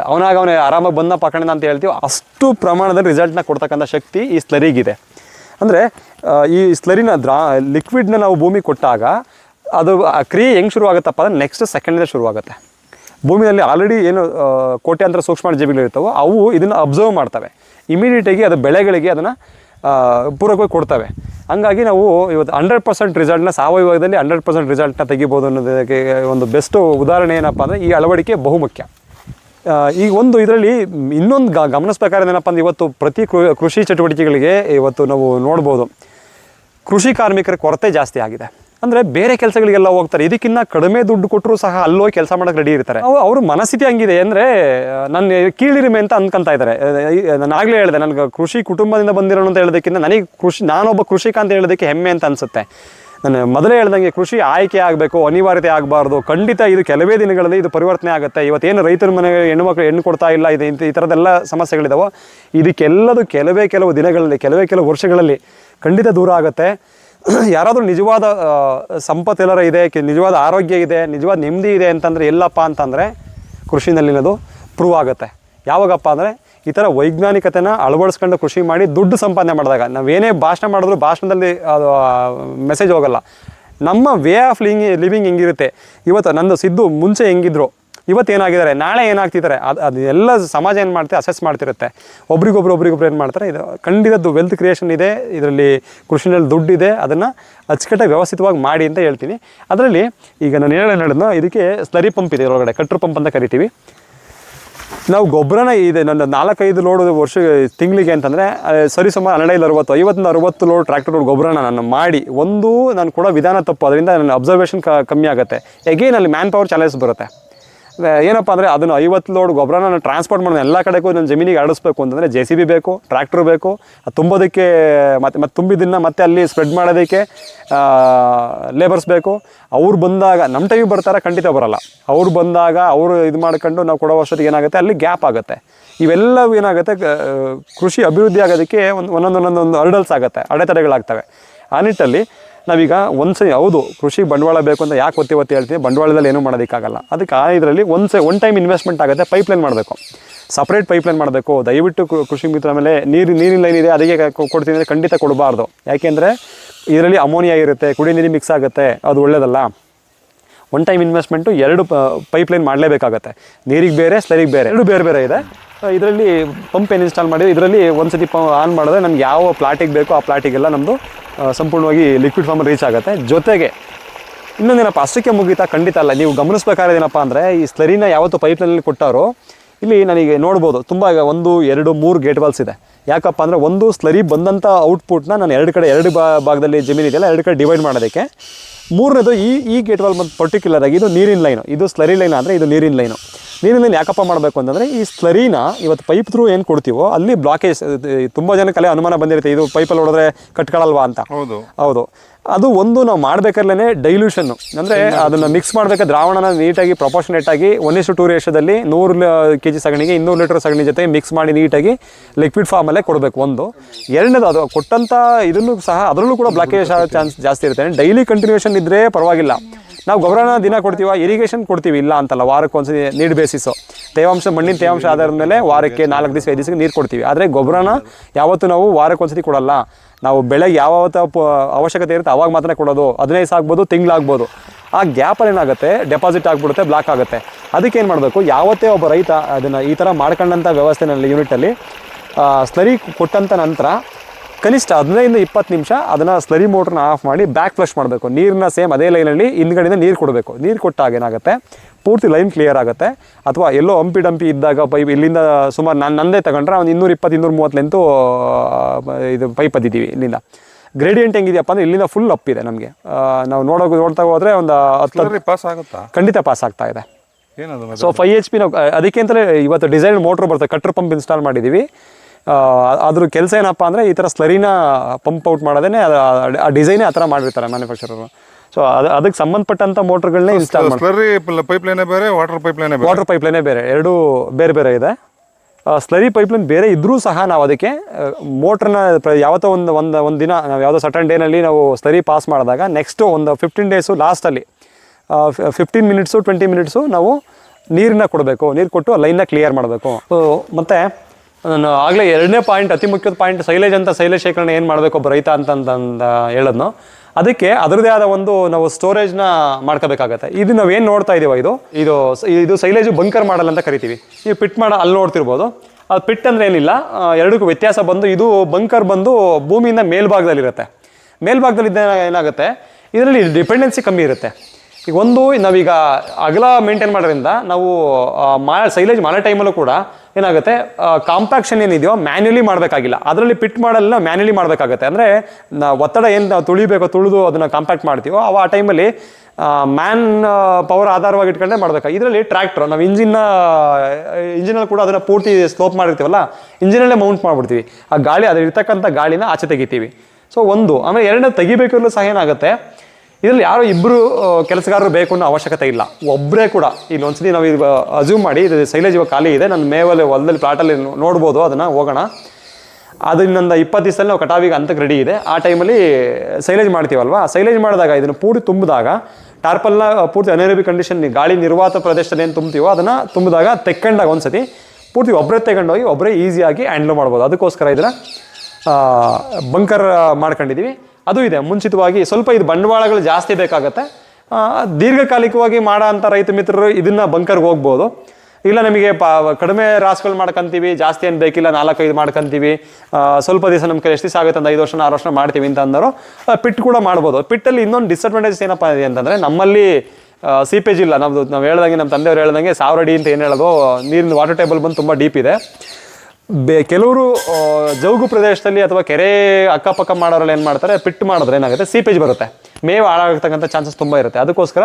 A: ಅವನಾಗ ಅವನೇ ಆರಾಮಾಗಿ ಬಂದ ಪಕ್ಕಣ ಅಂತ ಹೇಳ್ತೀವಿ, ಅಷ್ಟು ಪ್ರಮಾಣದಲ್ಲಿ ರಿಸಲ್ಟ್ನ ಕೊಡ್ತಕ್ಕಂಥ ಶಕ್ತಿ ಈ ಸ್ಲರಿಗಿದೆ ಅಂದರೆ ಈ ಸ್ಲರಿನ ದ್ರಾ ಲಿಕ್ವಿಡ್ನ ನಾವು ಭೂಮಿ ಕೊಟ್ಟಾಗ ಅದು, ಆ, ಕ್ರಿಯೆ ಹೆಂಗೆ ಶುರುವಾಗುತ್ತಪ್ಪ ಅಂದರೆ ನೆಕ್ಸ್ಟ್ ಸೆಕೆಂಡಿಂದ ಶುರುವಾಗುತ್ತೆ. ಭೂಮಿಯಲ್ಲಿ ಆಲ್ರೆಡಿ ಏನು ಕೋಟ್ಯಾಂತರ ಸೂಕ್ಷ್ಮ ಜೀವಿಗಳಿರ್ತಾವೋ, ಅವು ಇದನ್ನು ಅಬ್ಸರ್ವ್ ಮಾಡ್ತವೆ. ಇಮಿಡಿಯೇಟಾಗಿ ಅದು ಬೆಳೆಗಳಿಗೆ ಅದನ್ನು ಪೂರಕವಾಗಿ ಕೊಡ್ತವೆ. ಹಂಗಾಗಿ ನಾವು ಇವತ್ತು ಹಂಡ್ರೆಡ್ ಪರ್ಸೆಂಟ್ ರಿಸಲ್ಟ್ನ, ಸಾವಯವದಲ್ಲಿ ಹಂಡ್ರೆಡ್ ಪರ್ಸೆಂಟ್ ರಿಸಲ್ಟ್ನ ತೆಗಿಬೋದು ಅನ್ನೋದಕ್ಕೆ ಒಂದು ಬೆಸ್ಟು ಉದಾಹರಣೆ ಏನಪ್ಪ ಅಂದರೆ ಈ ಅಳವಡಿಕೆ ಬಹುಮುಖ್ಯ. ಈ ಒಂದು ಇದರಲ್ಲಿ ಇನ್ನೊಂದು ಗ, ಗಮನಿಸ್ಬೇಕಾದ್ರೆ ಏನಪ್ಪ ಅಂದ್ರೆ ಇವತ್ತು ಪ್ರತಿ ಕೃಷಿ ಚಟುವಟಿಕೆಗಳಿಗೆ ಇವತ್ತು ನಾವು ನೋಡ್ಬೋದು. ಕೃಷಿ ಕಾರ್ಮಿಕರ ಕೊರತೆ ಜಾಸ್ತಿ ಆಗಿದೆ. ಅಂದರೆ ಬೇರೆ ಕೆಲಸಗಳಿಗೆಲ್ಲ ಹೋಗ್ತಾರೆ. ಇದಕ್ಕಿಂತ ಕಡಿಮೆ ದುಡ್ಡು ಕೊಟ್ಟರು ಸಹ ಅಲ್ಲೋಗಿ ಕೆಲಸ ಮಾಡೋಕೆ ರೆಡಿ ಇರ್ತಾರೆ. ಅವು ಅವ್ರ ಮನಸ್ಥಿತಿ ಹಂಗಿದೆ ಅಂದರೆ ನನ್ನ ಕೀಳಿರಿಮೆ ಅಂತ ಅನ್ಕೊಂತ ಇದ್ದಾರೆ. ನಾನು ಆಗಲೇ ಹೇಳಿದೆ, ನನಗೆ ಕೃಷಿ ಕುಟುಂಬದಿಂದ ಬಂದಿರೋಣ ಅಂತ ಹೇಳೋದಕ್ಕಿಂತ ನನಗೆ ಕೃಷಿ ನಾನೊಬ್ಬ ಕೃಷಿಕ ಅಂತ ಹೇಳೋದಕ್ಕೆ ಹೆಮ್ಮೆ ಅಂತ ಅನಿಸುತ್ತೆ. ನಾನು ಮೊದಲೇ ಹೇಳ್ದಂಗೆ ಕೃಷಿ ಆಯ್ಕೆ ಆಗಬೇಕು, ಅನಿವಾರ್ಯತೆ ಆಗಬಾರ್ದು, ಖಂಡಿತ ಇದು ಕೆಲವೇ ದಿನಗಳಲ್ಲಿ ಇದು ಪರಿವರ್ತನೆ ಆಗುತ್ತೆ. ಇವತ್ತೇನು ರೈತರ ಮನೆಗೆ ಹೆಣ್ಣುಮಕ್ಳು ಹೆಣ್ಣು ಕೊಡ್ತಾ ಇಲ್ಲ, ಇದು ಈ ಥರದ್ದೆಲ್ಲ ಸಮಸ್ಯೆಗಳಿದಾವೆ, ಇದಕ್ಕೆಲ್ಲದು ಕೆಲವೇ ಕೆಲವು ದಿನಗಳಲ್ಲಿ, ಕೆಲವೇ ಕೆಲವು ವರ್ಷಗಳಲ್ಲಿ ಖಂಡಿತ ದೂರ ಆಗುತ್ತೆ. <clears throat> ಯಾರಾದರೂ ನಿಜವಾದ ಸಂಪತ್ತು ಎಲ್ಲರ ಇದೆ ನಿಜವಾದ ಆರೋಗ್ಯ ಇದೆ, ನಿಜವಾದ ನೆಮ್ಮದಿ ಇದೆ ಅಂತಂದರೆ ಎಲ್ಲಪ್ಪ ಅಂತಂದರೆ ಕೃಷಿನಲ್ಲಿನದು ಪ್ರೂವ್ ಆಗುತ್ತೆ. ಯಾವಾಗಪ್ಪ ಅಂದರೆ ಈ ಥರ ವೈಜ್ಞಾನಿಕತೆನ ಅಳವಡಿಸ್ಕೊಂಡು ಕೃಷಿ ಮಾಡಿ ದುಡ್ಡು ಸಂಪಾದನೆ ಮಾಡಿದಾಗ, ನಾವೇನೇ ಭಾಷಣ ಮಾಡಿದ್ರು ಭಾಷಣದಲ್ಲಿ ಅದು ಮೆಸೇಜ್ ಹೋಗಲ್ಲ. ನಮ್ಮ ವೇ ಆಫ್ ಲಿವಿಂಗ್ ಹೆಂಗಿರುತ್ತೆ? ಇವತ್ತು ನಂದು ಸಿದ್ದು ಮುಂಚೆ ಹೆಂಗಿದ್ರು? ಇವತ್ತು ಏನಾಗಿದ್ದಾರೆ? ನಾಳೆ ಏನಾಗ್ತಿದ್ದಾರೆ? ಅದು ಅದು ಎಲ್ಲ ಸಮಾಜ ಏನು ಮಾಡುತ್ತೆ ಅಸೆಸ್ ಮಾಡ್ತಿರುತ್ತೆ. ಒಬ್ರಿಗೊಬ್ರು ಒಬ್ರಿಗೊಬ್ರು ಏನು ಮಾಡ್ತಾರೆ? ಇದು ಖಂಡಿತದ್ದು ವೆಲ್ತ್ ಕ್ರಿಯೇಷನ್ ಇದೆ. ಇದರಲ್ಲಿ ಕೃಷಿನಲ್ಲಿ ದುಡ್ಡಿದೆ. ಅದನ್ನು ಅಚ್ಚುಕಟ್ಟಾಗಿ ವ್ಯವಸ್ಥಿತವಾಗಿ ಮಾಡಿ ಅಂತ ಹೇಳ್ತೀನಿ. ಅದರಲ್ಲಿ ಈಗ ನಾನು ಹೇಳೋಣ ಹೇಳಿದ್ನೋ, ಇದಕ್ಕೆ ಸ್ಲರಿ ಪಂಪ್ ಇದೆ ಒಳಗಡೆ ಕಟ್ರು ಪಂಪ್ ಅಂತ ಕರಿತೀವಿ. ನಾವು ಗೊಬ್ಬರನ ಇದೆ. ನನ್ನ ನಾಲ್ಕೈದು ಲೋಡ್ ವರ್ಷ, ತಿಂಗಳಿಗೆ ಅಂತಂದರೆ ಸರಿ ಸುಮಾರು ಹನ್ನೆರಡೈದು, ಅರವತ್ತು ಐವತ್ತಿಂದ ಅರವತ್ತು ಲೋಡ್ ಟ್ರ್ಯಾಕ್ಟರ್ ಗೊಬ್ಬರನ ನಾನು ಮಾಡಿ, ಒಂದು ನಾನು ಕೊಡೋ ವಿಧಾನ ತಪ್ಪು. ಅದರಿಂದ ನನ್ನ ಅಬ್ಸರ್ವೇಷನ್ ಕಮ್ಮಿ ಆಗುತ್ತೆ. ಎಗೇನ್ ಅಲ್ಲಿ ಮ್ಯಾನ್ ಪವರ್ ಚಾಲೆಂಜ್ ಬರುತ್ತೆ. ಏನಪ್ಪ ಅಂದರೆ ಅದನ್ನು ಐವತ್ತು ಲೋಡ್ ಗೊಬ್ಬರನ ನಾನು ಟ್ರಾನ್ಸ್ಪೋರ್ಟ್ ಮಾಡೋದು ಎಲ್ಲ ಕಡೆಗೂ ನನ್ನ ಜಮೀನಿಗೆ ಹರಡಿಸ್ಬೇಕು ಅಂತಂದರೆ ಜೆ ಸಿ ಬಿ ಬೇಕು ಟ್ರ್ಯಾಕ್ಟ್ರ್ ಬೇಕು, ಅದು ತುಂಬೋದಕ್ಕೆ ಮತ್ತೆ ಮತ್ತೆ ತುಂಬಿದ್ದನ್ನು ಮತ್ತೆ ಅಲ್ಲಿ ಸ್ಪ್ರೆಡ್ ಮಾಡೋದಕ್ಕೆ ಲೇಬರ್ಸ್ ಬೇಕು. ಅವ್ರು ಬಂದಾಗ ನಮ್ಮ ಟೈಮಿಗೆ ಬರ್ತಾರೆ, ಖಂಡಿತ ಬರಲ್ಲ. ಅವ್ರು ಬಂದಾಗ, ಅವರು ಇದು ಮಾಡ್ಕೊಂಡು ನಾವು ಕೊಡೋ ಅಷ್ಟೊತ್ತಿಗೆ ಏನಾಗುತ್ತೆ, ಅಲ್ಲಿ ಗ್ಯಾಪ್ ಆಗುತ್ತೆ. ಇವೆಲ್ಲವೂ ಏನಾಗುತ್ತೆ ಕೃಷಿ ಅಭಿವೃದ್ಧಿ ಆಗೋದಕ್ಕೆ ಒಂದು, ಒಂದೊಂದು ಒಂದೊಂದು ಹರ್ಡಲ್ಸ್ ಆಗುತ್ತೆ, ಅಡೆತಡೆಗಳಾಗ್ತವೆ. ಆ ನಿಟ್ಟಲ್ಲಿ ನಾವೀಗ ಒಂದ್ಸರಿ ಹೌದು ಕೃಷಿ ಬಂಡವಾಳ ಬೇಕು ಅಂತ ಯಾಕೆ ಒತ್ತಿ ಒತ್ತಿ ಹೇಳ್ತೀವಿ, ಬಂಡವಾಳದಲ್ಲಿ ಏನೂ ಮಾಡೋದಕ್ಕಾಗಲ್ಲ. ಅದಕ್ಕೆ ಆ ಇದರಲ್ಲಿ ಒಂದು ಸೆ ಒನ್ ಟೈಮ್ ಇನ್ವೆಸ್ಟ್ಮೆಂಟ್ ಆಗುತ್ತೆ ಪೈಪ್ಲೈನ್ ಮಾಡಬೇಕು. ಸಪ್ರೇಟ್ ಪೈಪ್ಲೈನ್ ಮಾಡಬೇಕು. ದಯವಿಟ್ಟು ಕೃಷಿ ಮಿತ್ರ ಮೇಲೆ ನೀರು, ನೀರಿನ ಲೈನ್ ಇದೆ, ಅದಕ್ಕೆ ಕೊಡ್ತೀನಿ ಅಂದರೆ ಖಂಡಿತ ಕೊಡಬಾರ್ದು. ಯಾಕೆಂದರೆ, ಇದರಲ್ಲಿ ಅಮೋನಿಯಾ ಇರುತ್ತೆ ಕುಡಿ ನೀರು ಮಿಕ್ಸ್ ಆಗುತ್ತೆ, ಅದು ಒಳ್ಳೆಯದಲ್ಲ ಒನ್ ಟೈಮ್ ಇನ್ವೆಸ್ಟ್ಮೆಂಟು ಎರಡು ಪೈಪ್ಲೈನ್ ಮಾಡಲೇಬೇಕಾಗತ್ತೆ. ನೀರಿಗೆ ಬೇರೆ ಸ್ಲರಿಗೆ ಬೇರೆ. ಎರಡು ಬೇರೆ ಬೇರೆ ಇದೆ. ಇದರಲ್ಲಿ ಪಂಪ್ ಏನು ಇನ್ಸ್ಟಾಲ್ ಮಾಡಿದ್ರೆ ಇದರಲ್ಲಿ ಒಂದ್ಸತಿ ಪ ಆನ್ ಮಾಡಿದ್ರೆ ನಮ್ಗೆ ಯಾವ ಪ್ಲಾಟಿಗೆ ಬೇಕೋ ಆ ಪ್ಲಾಟಿಗೆಲ್ಲ ನಮ್ಮದು ಸಂಪೂರ್ಣವಾಗಿ ಲಿಕ್ವಿಡ್ ಫಾರ್ಮಲ್ಲಿ ರೀಚ್ ಆಗುತ್ತೆ. ಜೊತೆಗೆ ಇನ್ನೊಂದೇನಪ್ಪ ಅಷ್ಟಕ್ಕೆ ಮುಗೀತಾ ಖಂಡಿತ ಅಲ್ಲ, ನೀವು ಗಮನಿಸ್ಬೇಕಾದ್ರೆ ಏನಪ್ಪ ಅಂದರೆ, ಈ ಸ್ಲರಿನ ಯಾವತ್ತು ಪೈಪ್ಲೈನಲ್ಲಿ ಕೊಟ್ಟಾರೋ, ಇಲ್ಲಿ ನನಗೆ ನೋಡ್ಬೋದು, ತುಂಬ ಈಗ ಒಂದು, ಎರಡು, ಮೂರು ಗೇಟ್ ವಾಲ್ಸ್ ಇದೆ. ಯಾಕಪ್ಪ ಅಂದರೆ ಒಂದು ಸ್ಲರಿ ಬಂದಂಥ ಔಟ್ಪುಟ್ನ ನಾನು ಎರಡು ಕಡೆ, ಎರಡು ಭಾಗದಲ್ಲಿ ಜಮೀನಿದೆಯಲ್ಲ, ಎರಡು ಕಡೆ ಡಿವೈಡ್ ಮಾಡೋದಕ್ಕೆ ಮೂರನೇದು ಈ ಈ ಗೇಟ್ ವಾಲ್ ಮತ್ತು ಪರ್ಟಿಕ್ಯುಲರ್ ಆಗಿ ಇದು ನೀರಿನ ಲೈನು ಇದು ಸ್ಲರಿ ಲೈನ್ ಆದರೆ ಇದು ನೀರಿನ ಲೈನು ನೀರಿನ ಲೈನ್ ಯಾಕಪ್ಪ ಮಾಡಬೇಕು ಅಂತಂದರೆ ಈ ಸ್ಲರಿನ ಇವತ್ತು ಪೈಪ್ ಥ್ರೂ ಏನು ಕೊಡ್ತೀವೋ ಅಲ್ಲಿ ಬ್ಲಾಕೇಜ್ ತುಂಬ ಜನಕ್ಕೆ ಅನುಮಾನ ಬಂದಿರುತ್ತೆ ಇದು ಪೈಪಲ್ಲಿ ಹೊಡೆದ್ರೆ ಕಟ್ಕೊಳ್ಳಲ್ವಾ ಅಂತ.
C: ಹೌದು.
A: ಹೌದು. ಅದು ಒಂದು ನಾವು ಮಾಡ್ಬೇಕಾದ್ಲೇ ಡೈಲ್ಯೂಷನ್ನು ಅಂದರೆ ಅದನ್ನು ಮಿಕ್ಸ್ ಮಾಡಬೇಕಾದ್ರೆ ದ್ರಾವಣನ ನೀಟಾಗಿ ಪ್ರಪೋರ್ಷನೇಟ್ ಆಗಿ ಒನ್ ಇಷ್ಟು ಟೂ ರೇಷದಲ್ಲಿ ನೂರು ಕೆ ಜಿ ಸಗಣಿಗೆ ಇನ್ನೂರು ಲೀಟರ್ ಸಗಣಿ ಜೊತೆ ಮಿಕ್ಸ್ ಮಾಡಿ ನೀಟಾಗಿ ಲಿಕ್ವಿಡ್ ಫಾರ್ಮಲ್ಲೇ ಕೊಡಬೇಕು ಒಂದು. ಎರಡನೇದು ಅದು ಕೊಟ್ಟಂಥ ಇದನ್ನು ಸಹ ಅದರಲ್ಲೂ ಕೂಡ ಬ್ಲಾಕೇಜ್ ಆಗೋ ಚಾನ್ಸ್ ಜಾಸ್ತಿ ಇರುತ್ತೆ. ಡೈಲಿ ಕಂಟಿನ್ಯೂಷನ್ ಇದ್ದರೆ ಪರವಾಗಿಲ್ಲ. ನಾವು ಗೊಬ್ಬರನ ದಿನ ಕೊಡ್ತೀವ ಇರಿಗೇಷನ್ ಕೊಡ್ತೀವಿ, ಇಲ್ಲ ಅಂತಲ್ಲ, ವಾರಕ್ಕೆ ಒಂದ್ಸತಿ ನೀಡ್ ಬೇಸಿಸು ತೇವಾಂಶ, ಮಣ್ಣಿನ ತೇವಾಂಶ ಆಧಾರದ ಮೇಲೆ ವಾರಕ್ಕೆ ನಾಲ್ಕು ದಿವಸ, ಐದು ದಿವಸಕ್ಕೆ ನೀರು ಕೊಡ್ತೀವಿ. ಆದರೆ ಗೊಬ್ಬರನ ಯಾವತ್ತೂ ನಾವು ವಾರಕ್ಕೆ ಒಂದ್ಸತಿ ಕೊಡಲ್ಲ. ನಾವು ಬೆಳೆಗೆ ಯಾವತ್ತ ಅವಶ್ಯಕತೆ ಇರುತ್ತೆ ಅವಾಗ ಮಾತ್ರ ಕೊಡೋದು. ಹದಿನೈದು ಆಗ್ಬೋದು ತಿಂಗಳಾಗ್ಬೋದು ಆ ಗ್ಯಾಪಲ್ಲಿ ಏನಾಗುತ್ತೆ? ಡೆಪಾಸಿಟ್ ಆಗಿಬಿಡುತ್ತೆ, ಬ್ಲಾಕ್ ಆಗುತ್ತೆ. ಅದಕ್ಕೆ ಏನು ಮಾಡಬೇಕು? ಯಾವತ್ತೇ ಒಬ್ಬ ರೈತ ಅದನ್ನು ಈ ಥರ ಮಾಡ್ಕೊಂಡಂಥ ವ್ಯವಸ್ಥೆನಲ್ಲಿ ಯೂನಿಟಲ್ಲಿ ಸ್ಲರಿ ಕೊಟ್ಟಂಥ ನಂತರ ಕನಿಷ್ಠ ಹದಿನೈದು ಇಪ್ಪತ್ತು ನಿಮಿಷ ಅದನ್ನು ಸ್ಲರಿ ಮೋಟ್ರನ್ನ ಆಫ್ ಮಾಡಿ ಬ್ಯಾಕ್ ಫ್ಲಶ್ ಮಾಡಬೇಕು. ನೀರನ್ನ ಸೇಮ್ ಅದೇ ಲೈನಲ್ಲಿ ಹಿಂದ್ಗಡೆಯಿಂದ ನೀರು ಕೊಡಬೇಕು. ನೀರು ಕೊಟ್ಟಾಗ ಏನಾಗುತ್ತೆ? ಪೂರ್ತಿ ಲೈನ್ ಕ್ಲಿಯರ್ ಆಗುತ್ತೆ. ಅಥವಾ ಎಲ್ಲೋ ಹಂಪಿ ಡಂಪಿ ಇದ್ದಾಗ ಪೈಪ್ ಇಲ್ಲಿಂದ ಸುಮಾರು ನಾನು ನಂದೇ ತಗೊಂಡ್ರೆ ಒಂದು ಇನ್ನೂರು ಇಪ್ಪತ್ತು ಇನ್ನೂರು ಮೂವತ್ತು ಲೆಂತು ಇದು ಪೈಪ್ ಅದ್ದಿದ್ದೀವಿ ಇಲ್ಲಿಂದ. ಗ್ರೇಡಿಯಂಟ್ ಹೆಂಗಿದೆಯಪ್ಪ ಅಂದ್ರೆ ಇಲ್ಲಿಂದ ಫುಲ್ ಅಪ್ ಇದೆ ನಮಗೆ. ನಾವು ನೋಡೋ ನೋಡ್ತಾ ಹೋದರೆ ಒಂದು ಹತ್ತು
C: ಪಾಸ್ ಆಗುತ್ತಾ?
A: ಖಂಡಿತ ಪಾಸ್ ಆಗ್ತಾ ಇದೆ. ಸೊ ಫೈವ್ ಎಚ್ ಪಿ ನಾವು ಅದಕ್ಕೆ ಅಂತಲೇ ಇವತ್ತು ಡಿಸೈನ್ ಮೋಟ್ರ್ ಬರುತ್ತೆ ಕಟ್ರ್ ಪಂಪ್ ಇನ್ಸ್ಟಾಲ್ ಮಾಡಿದ್ದೀವಿ ಅದ್ರ ಕೆಲಸ ಏನಪ್ಪ ಅಂದರೆ ಈ ಥರ ಸ್ಲರಿನ ಪಂಪ್ ಔಟ್ ಮಾಡೋದೇ ಆ ಡಿಸೈನೇ ಆ ಥರ ಮಾಡಿರ್ತಾರೆ ಮ್ಯಾನುಫ್ಯಾಕ್ಚರರು ಸೊ ಅದು ಅದಕ್ಕೆ ಸಂಬಂಧಪಟ್ಟಂಥ ಮೋಟ್ರ್ಗಳನ್ನೇ ಇನ್ಸ್ಟಾಲ್ ಮಾಡಿ
C: ಸ್ಲರಿ ಪೈಪ್ ಲೈನೇ ಬೇರೆ ವಾಟರ್ ಪೈಪ್ ಲೈನೇ ಬೇರೆ?
A: ವಾಟರ್ ಪೈಪ್ಲೈನೇ ಬೇರೆ ಎರಡು ಬೇರೆ ಬೇರೆ ಇದೆ. ಸ್ಲರಿ ಪೈಪ್ಲೈನ್ ಬೇರೆ ಇದ್ದರೂ ಸಹ ನಾವು ಅದಕ್ಕೆ ಮೋಟ್ರನ್ನ ಯಾವತ್ತೋ ಒಂದು ಒಂದು ಒಂದು ದಿನ ನಾವು ಯಾವುದೋ ಸಟನ್ ಡೇನಲ್ಲಿ ನಾವು ಸ್ಲರಿ ಪಾಸ್ ಮಾಡಿದಾಗ ನೆಕ್ಸ್ಟು ಒಂದು ಫಿಫ್ಟೀನ್ ಡೇಸು ಲಾಸ್ಟಲ್ಲಿ ಫಿಫ್ಟೀನ್ ಮಿನಿಟ್ಸು ಟ್ವೆಂಟಿ ಮಿನಿಟ್ಸು ನಾವು ನೀರನ್ನ ಕೊಡಬೇಕು ನೀರು ಕೊಟ್ಟು ಲೈನ್ನ ಕ್ಲಿಯರ್ ಮಾಡಬೇಕು. ಮತ್ತು ನಾನು ಆಗಲೇ ಎರಡನೇ ಪಾಯಿಂಟ್, ಅತಿ ಮುಖ್ಯದ ಪಾಯಿಂಟ್, ಸೈಲೇಜ್ ಅಂತ ಸೈಲೇಜ್ ಶೇಖರಣೆ ಏನು ಮಾಡಬೇಕು, ಒಬ್ಬ ರೈತ ಅಂತ ಅಂತ ಹೇಳೋದ್ನು. ಅದಕ್ಕೆ ಅದರದೇ ಆದ ಒಂದು ನಾವು ಸ್ಟೋರೇಜ್ನ ಮಾಡ್ಕೋಬೇಕಾಗತ್ತೆ. ಇದು ನಾವೇನು ನೋಡ್ತಾ ಇದ್ದೀವ ಇದು ಇದು ಇದು ಸೈಲೇಜು ಬಂಕರ್ ಮಾಡಲ್ ಅಂತ ಕರಿತೀವಿ. ನೀವು ಪಿಟ್ ಮಾಡೋ, ಅಲ್ಲಿ ನೋಡ್ತಿರ್ಬೋದು. ಅದು ಪಿಟ್ ಅಂದರೆ ಏನಿಲ್ಲ ಎರಡಕ್ಕೂ ವ್ಯತ್ಯಾಸ ಬಂದು, ಇದು ಬಂಕರ್ ಬಂದು ಭೂಮಿಯಿಂದ ಮೇಲ್ಭಾಗದಲ್ಲಿರುತ್ತೆ. ಮೇಲ್ಭಾಗದಲ್ಲಿ ಏನಾಗುತ್ತೆ, ಇದರಲ್ಲಿ ಡಿಪೆಂಡೆನ್ಸಿ ಕಮ್ಮಿ ಇರುತ್ತೆ. ಈಗ ಒಂದು, ನಾವೀಗ ಅಗಲ ಮೇಂಟೈನ್ ಮಾಡೋದ್ರಿಂದ ನಾವು ಮಾ, ಸೈಲೇಜ್ ಮಾಡೋ ಟೈಮಲ್ಲೂ ಕೂಡ ಏನಾಗುತ್ತೆ ಕಾಂಪ್ಯಾಕ್ಷನ್ ಏನಿದೆಯೋ ಮ್ಯಾನ್ಯಲಿ ಮಾಡಬೇಕಾಗಿಲ್ಲ. ಅದರಲ್ಲಿ ಪಿಟ್ ಮಾಡಲ್ಲ ಮ್ಯಾನ್ಯಲಿ ಮಾಡಬೇಕಾಗತ್ತೆ. ಅಂದರೆ ಒತ್ತಡ ಏನು ನಾವು ತುಳಿಬೇಕೋ, ತುಳಿದು ಅದನ್ನು ಕಾಂಪ್ಯಾಕ್ಟ್ ಮಾಡ್ತೀವೋ, ಅವ ಆ ಟೈಮಲ್ಲಿ ಮ್ಯಾನ್ ಪವರ್ ಆಧಾರವಾಗಿ ಇಟ್ಕೊಂಡೇ ಮಾಡಬೇಕು. ಇದರಲ್ಲಿ ಟ್ರ್ಯಾಕ್ಟರ್ ನಾವು ಇಂಜಿನ್ನ ಇಂಜಿನಲ್ಲಿ ಕೂಡ ಅದನ್ನು ಪೂರ್ತಿ ಸ್ಲೋಪ್ ಮಾಡಿರ್ತೀವಲ್ಲ ಇಂಜಿನಲ್ಲೇ ಮೌಂಟ್ ಮಾಡಿಬಿಡ್ತೀವಿ. ಆ ಗಾಳಿ, ಅದ್ರ ಇರ್ತಕ್ಕಂಥ ಗಾಳಿನ ಆಚೆ ತೆಗಿತೀವಿ. ಸೊ ಒಂದು, ಆಮೇಲೆ ಎರಡನೇ ತೆಗಿಬೇಕಲ್ಲೂ ಸಹ ಏನಾಗುತ್ತೆ ಇದರಲ್ಲಿ ಯಾರೋ ಇಬ್ಬರು ಕೆಲಸಗಾರರು ಬೇಕು ಅನ್ನೋ ಅವಶ್ಯಕತೆ ಇಲ್ಲ. ಒಬ್ಬರೇ ಕೂಡ. ಇಲ್ಲಿ ಒಂದ್ಸಲಿ ನಾವು ಇದು ಅಸ್ಯೂಮ್ ಮಾಡಿ, ಇದು ಸೈಲೇಜ್ ಇವಾಗ ಖಾಲಿ ಇದೆ. ನನ್ನ ಮೇವಲ್ಲಿ ಹೊಲದಲ್ಲಿ ಪ್ಲಾಟಲ್ಲಿ ನೋಡ್ಬೋದು, ಅದನ್ನು ಹೋಗೋಣ. ಅದು ಇನ್ನೊಂದು ಇಪ್ಪತ್ತು ದಿವಸದಲ್ಲಿ ನಾವು ಕಟಾವಿಗೆ ಅಂತಕ್ಕೆ ರೆಡಿ ಇದೆ. ಆ ಟೈಮಲ್ಲಿ ಸೈಲೇಜ್ ಮಾಡ್ತೀವಲ್ವಾ? ಸೈಲೇಜ್ ಮಾಡಿದಾಗ ಇದನ್ನು ಪೂರ್ತಿ ತುಂಬಿದಾಗ, ಟಾರ್ಪಲ್ನ ಪೂರ್ತಿ ಅನೇರಬಿ ಕಂಡೀಷನ್ ಗಾಳಿ ನಿರ್ವಾತ ಪ್ರದೇಶದಲ್ಲಿ ಏನು ತುಂಬ್ತೀವೋ ಅದನ್ನು ತುಂಬಿದಾಗ ತೆಕ್ಕೊಂಡಾಗ ಒಂದ್ಸತಿ ಪೂರ್ತಿ ಒಬ್ಬರೇ ತೆಗೊಂಡೋಗಿ ಒಬ್ಬರೇ ಈಸಿಯಾಗಿ ಹ್ಯಾಂಡ್ಲ್ ಮಾಡ್ಬೋದು. ಅದಕ್ಕೋಸ್ಕರ ಇದನ್ನು ಬಂಕರ್ ಮಾಡ್ಕೊಂಡಿದ್ದೀವಿ ಅದು ಇದೆ. ಮುಂಚಿತವಾಗಿ ಸ್ವಲ್ಪ ಇದು ಬಂಡವಾಳಗಳು ಜಾಸ್ತಿ ಬೇಕಾಗತ್ತೆ. ದೀರ್ಘಕಾಲಿಕವಾಗಿ ಮಾಡೋ ಅಂಥ ರೈತ ಮಿತ್ರರು ಇದನ್ನ ಬಂಕರ್ಗೆ ಹೋಗ್ಬೋದು. ಇಲ್ಲ ನಮಗೆ ಪ, ಕಡಿಮೆ ರಾಸುಗಳು ಮಾಡ್ಕೊಂತೀವಿ, ಜಾಸ್ತಿ ಏನು ಬೇಕಿಲ್ಲ, ನಾಲ್ಕೈದು ಮಾಡ್ಕೊಂತೀವಿ. ಸ್ವಲ್ಪ ದಿವಸ ನಮ್ಮ ಕೈ ಎಷ್ಟು ದಿವಸ ಆಗುತ್ತೆ ಒಂದು ಐದು ವರ್ಷ ಆರು ವರ್ಷ ಮಾಡ್ತೀವಿ ಅಂತ ಅಂದರು. ಪಿಟ್ ಕೂಡ ಮಾಡ್ಬೋದು. ಪಿಟ್ಟಲ್ಲಿ ಇನ್ನೊಂದು ಡಿಸ್ಅಡ್ವಾಂಟೇಜ್ ಏನಪ್ಪ ಇದೆ ಅಂತಂದರೆ ನಮ್ಮಲ್ಲಿ ಸೀಪೇಜ್ ಇಲ್ಲ. ನಮ್ಮದು ನಾವು ಹೇಳ್ದಂಗೆ ನಮ್ಮ ತಂದೆಯವ್ರು ಹೇಳ್ದಂಗೆ ಸಾವಿರ ಅಡಿ ಅಂತ ಏನು ಹೇಳೋದು ನೀರಿನ ವಾಟರ್ ಟೇಬಲ್ ಬಂದು ತುಂಬ ಡೀಪ್ ಇದೆ. ಬೆ, ಕೆಲವರು ಜೌಗು ಪ್ರದೇಶದಲ್ಲಿ ಅಥವಾ ಕೆರೆ ಅಕ್ಕಪಕ್ಕ ಮಾಡೋರಲ್ಲಿ ಏನು ಮಾಡ್ತಾರೆ? ಪಿಟ್ ಮಾಡಿದ್ರೆ ಏನಾಗುತ್ತೆ? ಸೀಪೇಜ್ ಬರುತ್ತೆ. ಮೇವು ಹಾಳಾಗತಕ್ಕಂಥ ಚಾನ್ಸಸ್ ತುಂಬ ಇರುತ್ತೆ. ಅದಕ್ಕೋಸ್ಕರ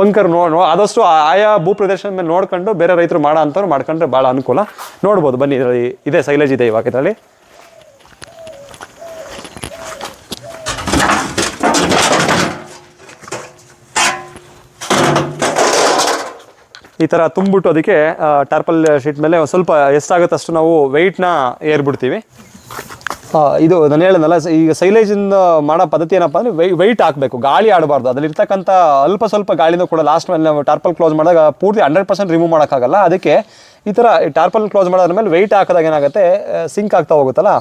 A: ಬಂಕರ್ ನೋ ಆದಷ್ಟು ಆಯಾ ಭೂ ಪ್ರದೇಶದ ಮೇಲೆ ನೋಡ್ಕೊಂಡು ಬೇರೆ ರೈತರು ಮಾಡೋ ಅಂಥವ್ರು ಮಾಡ್ಕೊಂಡ್ರೆ ಭಾಳ ಅನುಕೂಲ. ನೋಡ್ಬೋದು, ಬನ್ನಿ, ಇದರಲ್ಲಿ ಇದೆ, ಸೈಲೇಜ್ ಇದೆ ಇವಾಗ ಇದರಲ್ಲಿ. ಈ ಥರ ತುಂಬಿಟ್ಟು ಅದಕ್ಕೆ ಟಾರ್ಪಲ್ ಶೀಟ್ ಮೇಲೆ ಒಂದು ಸ್ವಲ್ಪ ಎಷ್ಟಾಗುತ್ತೆ ಅಷ್ಟು ನಾವು ವೆಯ್ಟ್ನ ಏರ್ಬಿಡ್ತೀವಿ. ಇದು ನಾನು ಹೇಳಿದ್ನಲ್ಲ ಈಗ ಸೈಲೇಜಿಂದ ಮಾಡೋ ಪದ್ಧತಿ ಏನಪ್ಪ ಅಂದರೆ ವೈ ವೆಯ್ಟ್ ಹಾಕಬೇಕು, ಗಾಳಿ ಆಡಬಾರ್ದು. ಅದರಲ್ಲಿರ್ತಕ್ಕಂಥ ಅಲ್ಪ ಸ್ವಲ್ಪ ಗಾಳಿನೂ ಕೂಡ ಲಾಸ್ಟ್ ಮೇಲೆ ನಾವು ಟಾರ್ಪಲ್ ಕ್ಲೋಸ್ ಮಾಡಿದಾಗ ಪೂರ್ತಿ ಹಂಡ್ರೆಡ್ ಪರ್ಸೆಂಟ್ ರಿಮೂವ್ ಮಾಡೋಕ್ಕಾಗಲ್ಲ. ಅದಕ್ಕೆ ಈ ಥರ ಟಾರ್ಪಲ್ ಕ್ಲೋಸ್ ಮಾಡೋದ್ರ ಮೇಲೆ ವೆಯ್ಟ್ ಹಾಕಿದಾಗ ಏನಾಗುತ್ತೆ ಸಿಂಕ್ ಆಗ್ತಾ ಹೋಗುತ್ತಲ್ಲ?